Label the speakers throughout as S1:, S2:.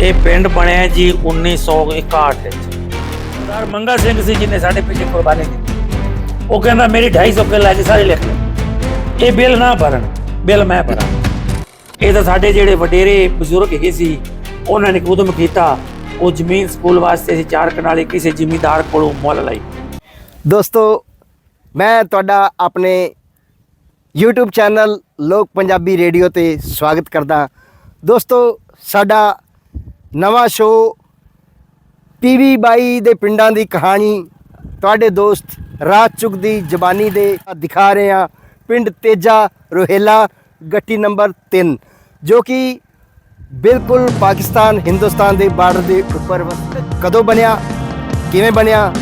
S1: ਇਹ ਪਿੰਡ ਬਣਿਆ ਜੀ 1961 ਵਿੱਚ। ਸਰਦਾਰ ਮੰਗਾ ਸਿੰਘ ਸੀ ਜਿਹਨੇ ਸਾਡੇ ਪਿੱਛੇ ਕੁਰਬਾਨੀ ਦਿੱਤੀ। ਉਹ ਕਹਿੰਦਾ, ਮੇਰੀ 250 ਕਿੱਲਾ ਜੀ ਸਾਰੇ ਲਿਖ ਲਓ। ਇਹ ਬਿੱਲ ਨਾ ਭਰਨ, ਬਿੱਲ ਮੈਂ ਭਰਾਂ। ਇਹ ਤਾਂ ਸਾਡੇ ਜਿਹੜੇ ਵਡੇਰੇ ਬਜ਼ੁਰਗ ਹੈਗੇ ਸੀ, ਉਹਨਾਂ ਨੇ ਉਦਮ ਕੀਤਾ। ਉਹ ਜ਼ਮੀਨ ਸਕੂਲ ਵਾਸਤੇ ਅਸੀਂ ਚਾਰ ਕਨਾਲੇ ਕਿਸੇ ਜ਼ਿਮੀਂਦਾਰ ਕੋਲੋਂ ਮੁੱਲ ਲਈ।
S2: ਦੋਸਤੋ, ਮੈਂ ਤੁਹਾਡਾ ਆਪਣੇ YouTube ਚੈਨਲ ਲੋਕ ਪੰਜਾਬੀ ਰੇਡੀਓ ਤੇ ਸਵਾਗਤ ਕਰਦਾ। ਦੋਸਤੋ, ਸਾਡਾ ਨਵਾਂ ਸ਼ੋਅ ਪੀਵੀ ਬਾਈ ਦੇ ਪਿੰਡਾਂ ਦੀ ਕਹਾਣੀ ਤੁਹਾਡੇ ਦੋਸਤ ਰਾਜ ਚੁਗ ਦੀ ਜ਼ਬਾਨੀ ਦੇ ਦਿਖਾ ਰਹੇ ਹਾਂ। ਪਿੰਡ ਤੇਜਾ ਰੋਹੇਲਾ, ਗੱਟੀ ਨੰਬਰ 3 ਜੋ ਕਿ ਬਿਲਕੁਲ ਪਾਕਿਸਤਾਨ ਹਿੰਦੁਸਤਾਨ ਦੇ ਬਾਰਡਰ ਦੇ ਉੱਪਰ ਕਦੋਂ ਬਣਿਆ, ਕਿਵੇਂ ਬਣਿਆ,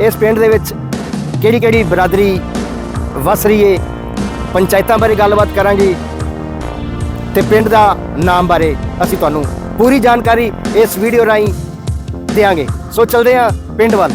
S2: ਇਸ ਪਿੰਡ ਦੇ ਵਿੱਚ ਕਿਹੜੀ ਕਿਹੜੀ ਬਰਾਦਰੀ ਵਸ ਰਹੀ ਏ, ਪੰਚਾਇਤਾਂ ਬਾਰੇ ਗੱਲਬਾਤ ਕਰਾਂਗੇ ਤੇ ਪਿੰਡ ਦਾ ਨਾਮ ਬਾਰੇ ਅਸੀਂ ਤੁਹਾਨੂੰ ਪੂਰੀ ਜਾਣਕਾਰੀ ਇਸ ਵੀਡੀਓ ਰਾਹੀਂ ਦੇਵਾਂਗੇ ਸੋ ਚਲਦੇ ਹਾਂ ਪਿੰਡ ਵੱਲ।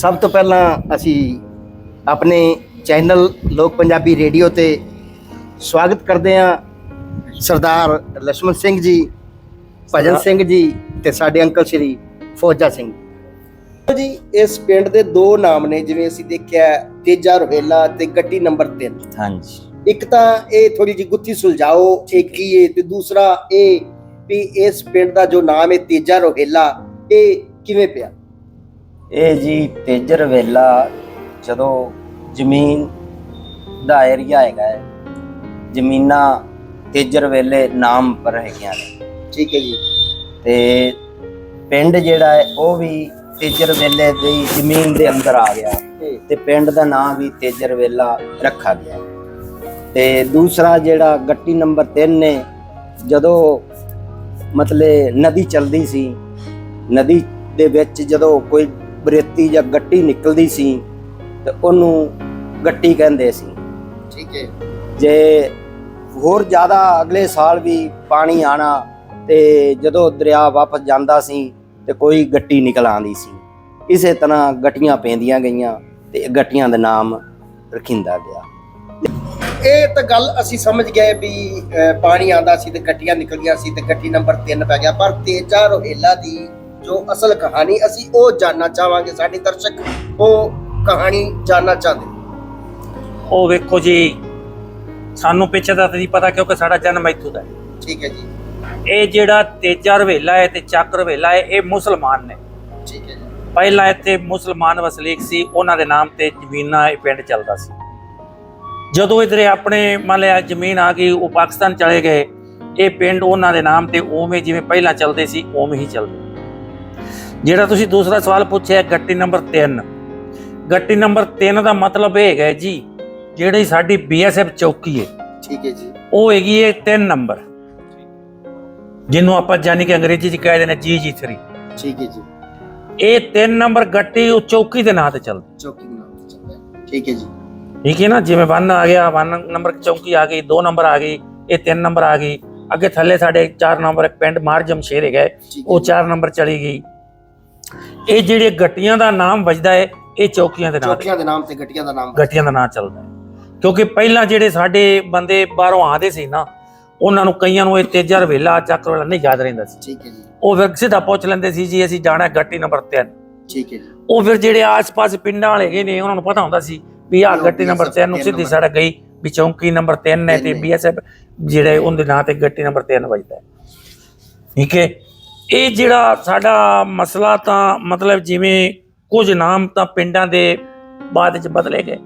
S2: ਸਭ ਤੋਂ ਪਹਿਲਾਂ ਅਸੀਂ ਆਪਣੇ ਚੈਨਲ ਲੋਕ ਪੰਜਾਬੀ ਰੇਡੀਓ ਤੇ ਸਵਾਗਤ ਕਰਦੇ ਹਾਂ ਸਰਦਾਰ ਲక్ష్మణ ਸਿੰਘ ਜੀ ਭਜਨ ਸਿੰਘ ਜੀ ਤੇ ਸਾਡੇ ਅੰਕਲ ਸ਼੍ਰੀ ਫੌਜਾ ਸਿੰਘ। ਜੀ ਇਸ ਪਿੰਡ ਦੇ ਦੋ ਨਾਮ ਨੇ ਜਿਵੇਂ ਅਸੀਂ ਦੇਖਿਆ ਤੇਜਾ ਰੋਹੇਲਾ ਤੇ ਗੱਡੀ ਨੰਬਰ 3
S1: ਹਾਂਜੀ।
S2: ਇੱਕ ਤਾਂ ਇਹ ਥੋੜੀ ਜੀ ਗੁੱਥੀ ਸੁਲਝਾਓ ਇਹ ਕੀ ਹੈ ਤੇ ਦੂਸਰਾ ਇਹ ਵੀ ਇਸ ਪਿੰਡ ਦਾ ਜੋ ਨਾਮ ਹੈ ਤੇਜਾ ਰੋਹੇਲਾ ਇਹ ਕਿਵੇਂ ਪਿਆ?
S3: ਇਹ ਜੀ ਤੇਜਰ ਵੇਲਾ ਜਦੋਂ ਜ਼ਮੀਨ ਦਾ ਏਰੀਆ ਹੈਗਾ ਹੈ ਜ਼ਮੀਨਾਂ ਤੇਜਰ ਵੇਲੇ ਨਾਮ ਪਰ ਹੈਗੀਆਂ ਨੇ।
S2: ਠੀਕ ਹੈ ਜੀ।
S3: ਤੇ ਪਿੰਡ ਜਿਹੜਾ ਹੈ ਉਹ ਵੀ ਤੇਜਰ ਵੇਲੇ ਦੀ ਜ਼ਮੀਨ ਦੇ ਅੰਦਰ ਆ ਗਿਆ। ਤੇ ਪਿੰਡ ਦਾ ਨਾਮ ਵੀ ਤੇਜਰ ਵੇਲਾ ਰੱਖਾ ਗਿਆ। ਤੇ ਦੂਸਰਾ ਜਿਹੜਾ ਗੱਟੀ ਨੰਬਰ 3 ਨੇ ਜਦੋਂ ਮਤਲਬ ਨਦੀ ਚਲਦੀ ਸੀ ਨਦੀ ਦੇ ਵਿੱਚ ਜਦੋਂ ਕੋਈ ਬਰੇਤੀ ਜਾਂ ਗੱਟੀ ਨਿਕਲਦੀ ਸੀ ਤੇ ਉਹਨੂੰ ਗੱਟੀ ਕਹਿੰਦੇ ਸੀ।
S2: ਠੀਕ ਹੈ।
S3: ਜੇ ਹੋਰ ਜ਼ਿਆਦਾ ਅਗਲੇ ਸਾਲ ਵੀ ਪਾਣੀ ਆਣਾ ਤੇ ਜਦੋਂ ਦਰਿਆ ਵਾਪਸ ਜਾਂਦਾ ਸੀ ਤੇ ਕੋਈ ਗੱਟੀ ਨਿਕਲ ਆਂਦੀ ਸੀ। ਇਸੇ ਤਰ੍ਹਾਂ ਗੱਟੀਆਂ ਪੈਂਦੀਆਂ ਗਈਆਂ ਤੇ ਗੱਟੀਆਂ ਦਾ ਨਾਮ ਰਖਿੰਦਾ ਗਿਆ।
S2: ਇਹ ਤਾਂ ਗੱਲ ਅਸੀਂ ਸਮਝ ਗਏ ਵੀ ਪਾਣੀ ਆਂਦਾ ਸੀ ਤੇ ਗੱਟੀਆਂ ਨਿਕਲੀਆਂ ਸੀ ਤੇ ਗੱਟੀ ਨੰਬਰ 3 ਪੈ ਗਿਆ ਪਰ ਤੇਜਾ ਰੋਹੇਲਾ ਦੀ ਜੋ ਅਸਲ ਕਹਾਣੀ ਅਸੀਂ ਉਹ ਜਾਨਣਾ ਚਾਹਾਂਗੇ ਸਾਡੇ ਦਰਸ਼ਕ ਉਹ ਕਹਾਣੀ ਜਾਨਣਾ ਚਾਹੁੰਦੇ
S1: ਉਹ ਵੇਖੋ ਜੀ ਸਾਨੂੰ ਪਿੱਛੇ ਦਾ ਤਾਂ ਨਹੀਂ ਪਤਾ ਕਿਉਂਕਿ ਸਾਡਾ ਜਨਮ ਇੱਥੋਂ ਦਾ ਹੈ।
S2: ਠੀਕ ਹੈ ਜੀ।
S1: ਇਹ ਜਿਹੜਾ ਤੇਜਾ ਰਵੇਲਾ ਹੈ ਤੇ ਚੱਕ ਰਵੇਲਾ ਹੈ ਇਹ ਮੁਸਲਮਾਨ ਨੇ।
S2: ਠੀਕ ਹੈ ਜੀ।
S1: ਪਹਿਲਾਂ ਇੱਥੇ ਮੁਸਲਮਾਨ ਵਸਨੀਕ ਸੀ ਉਹਨਾਂ ਦੇ ਨਾਮ ਤੇ ਜ਼ਮੀਨਾਂ ਇਹ ਪਿੰਡ ਚੱਲਦਾ ਸੀ। ਜਦੋਂ ਇਧਰੇ ਆਪਣੇ ਮੰਨ ਲਿਆ ਜ਼ਮੀਨ ਆ ਗਈ ਉਹ ਪਾਕਿਸਤਾਨ ਚਲੇ ਗਏ ਇਹ ਪਿੰਡ ਉਹਨਾਂ ਦੇ ਨਾਮ ਤੇ ਉਵੇਂ ਜਿਵੇਂ ਪਹਿਲਾਂ ਚੱਲਦੇ ਸੀ ਉਵੇਂ ਹੀ ਚੱਲਦੇ। ਜਿਹੜਾ ਤੁਸੀਂ ਦੂਸਰਾ ਸਵਾਲ ਪੁੱਛਿਆ ਗੱਟੀ ਨੰਬਰ 3 ਗੱਟੀ ਨੰਬਰ 3 ਦਾ ਮਤਲਬ ਇਹ ਹੈਗਾ ਜੀ ਜਿਹੜੀ ਸਾਡੀ ਬੀਐਸਐਫ ਚੌਕੀ ਹੈ
S2: ਠੀਕ ਹੈ ਜੀ।
S1: ਉਹ ਹੈਗੀ ਹੈ 3 ਨੰਬਰ। ਜਿਹਨੂੰ ਆਪਾਂ ਜਾਨੀ ਕਿ ਅੰਗਰੇਜ਼ੀ ਚ ਕਹਿੰਦੇ ਨੇ ਜੀ ਜੀ 3
S2: ਠੀਕ ਹੈ ਜੀ।
S1: ਇਹ 3 ਨੰਬਰ ਗੱਟੀ ਉਹ ਚੌਕੀ ਦੇ ਨਾਂ ਤੇ ਚੱਲਦੀ।
S2: ਚੌਕੀ ਦਾ ਨਾਮ ਤੇ ਚੱਲਦਾ ਠੀਕ ਹੈ ਜੀ।
S1: ਠੀਕ ਹੈ ਨਾ ਜਿਵੇਂ 1 ਆ ਗਿਆ 1 ਨੰਬਰ ਚੌਕੀ ਆ ਗਈ 2 ਨੰਬਰ ਆ ਗਈ ਇਹ 3 ਨੰਬਰ ਆ ਗਈ। ਅੱਗੇ ਥੱਲੇ ਸਾਡੇ 4 ਨੰਬਰ ਇੱਕ ਪਿੰਡ ਮਾਰਜਮ ਸ਼ੇਰ ਹੈਗਾ ਉਹ 4 ਨੰਬਰ ਚਲੀ ਗਈ। ਇਹ ਜਿਹੜੇ ਗੱਟੀਆਂ ਦਾ ਨਾਮ ਵੱਜਦਾ ਹੈ ਇਹ ਚੌਕੀਆਂ ਦੇ ਨਾਂ ਤੇ
S2: ਚੌਕੀਆਂ ਦੇ ਨਾਮ ਤੇ ਗੱਟੀਆਂ ਦਾ ਨਾਮ
S1: ਗੱਟੀਆਂ ਦਾ ਨਾਂ ਚੱਲਦਾ ਹੈ ਕਿਉਂਕਿ ਪਹਿਲਾਂ ਜਿਹੜੇ ਸਾਡੇ ਬੰਦੇ ਬਾਹਰੋਂ ਆਦੇ ਸੀ ਨਾ ਉਹਨਾਂ ਨੂੰ ਕਈਆਂ ਨੂੰ ਇਹ ਤੇਜਾ ਰਵੇਲਾ ਚੱਕਰ ਵਾਲਾ ਨਹੀਂ ਯਾਦ ਰਹਿੰਦਾ ਸੀ।
S2: ਠੀਕ ਹੈ ਜੀ।
S1: ਉਹ ਫਿਰ ਸਿੱਧਾ ਪੁੱਛ ਲੈਂਦੇ ਸੀ ਜੀ ਅਸੀਂ ਜਾਣਾ ਗੱਟੀ ਨੰਬਰ 3
S2: ਠੀਕ ਹੈ ਜੀ।
S1: ਉਹ ਫਿਰ ਜਿਹੜੇ ਆਸ-ਪਾਸ ਪਿੰਡਾਂ ਵਾਲੇ ਹੈਗੇ ਨੇ ਉਹਨਾਂ ਨੂੰ ਪਤਾ ਹੁੰਦਾ ਸੀ ਵੀ ਆਹ ਗੱਟੀ ਨੰਬਰ 3 ਨੂੰ ਸਿੱਧੀ ਸੜਕ ਗਈ ਵੀ ਚੌਂਕੀ ਨੰਬਰ 3 ਹੈ ਤੇ। ਬੀਐਸਐਫ ਜਿਹੜੇ ਉਹਦੇ ਨਾਂ ਤੇ ਗੱਟੀ ਨੰਬਰ 3 ਵੱਜਦਾ ਠੀਕ ਹੈ? ਇਹ ਜਿਹੜਾ ਸਾਡਾ ਮਸਲਾ ਤਾਂ ਮਤਲਬ ਜਿਵੇਂ ਕੁਝ ਨਾਮ ਤਾਂ ਪਿੰਡਾਂ ਦੇ ਬਾਅਦ ਚ ਬਦਲੇ ਗਏ।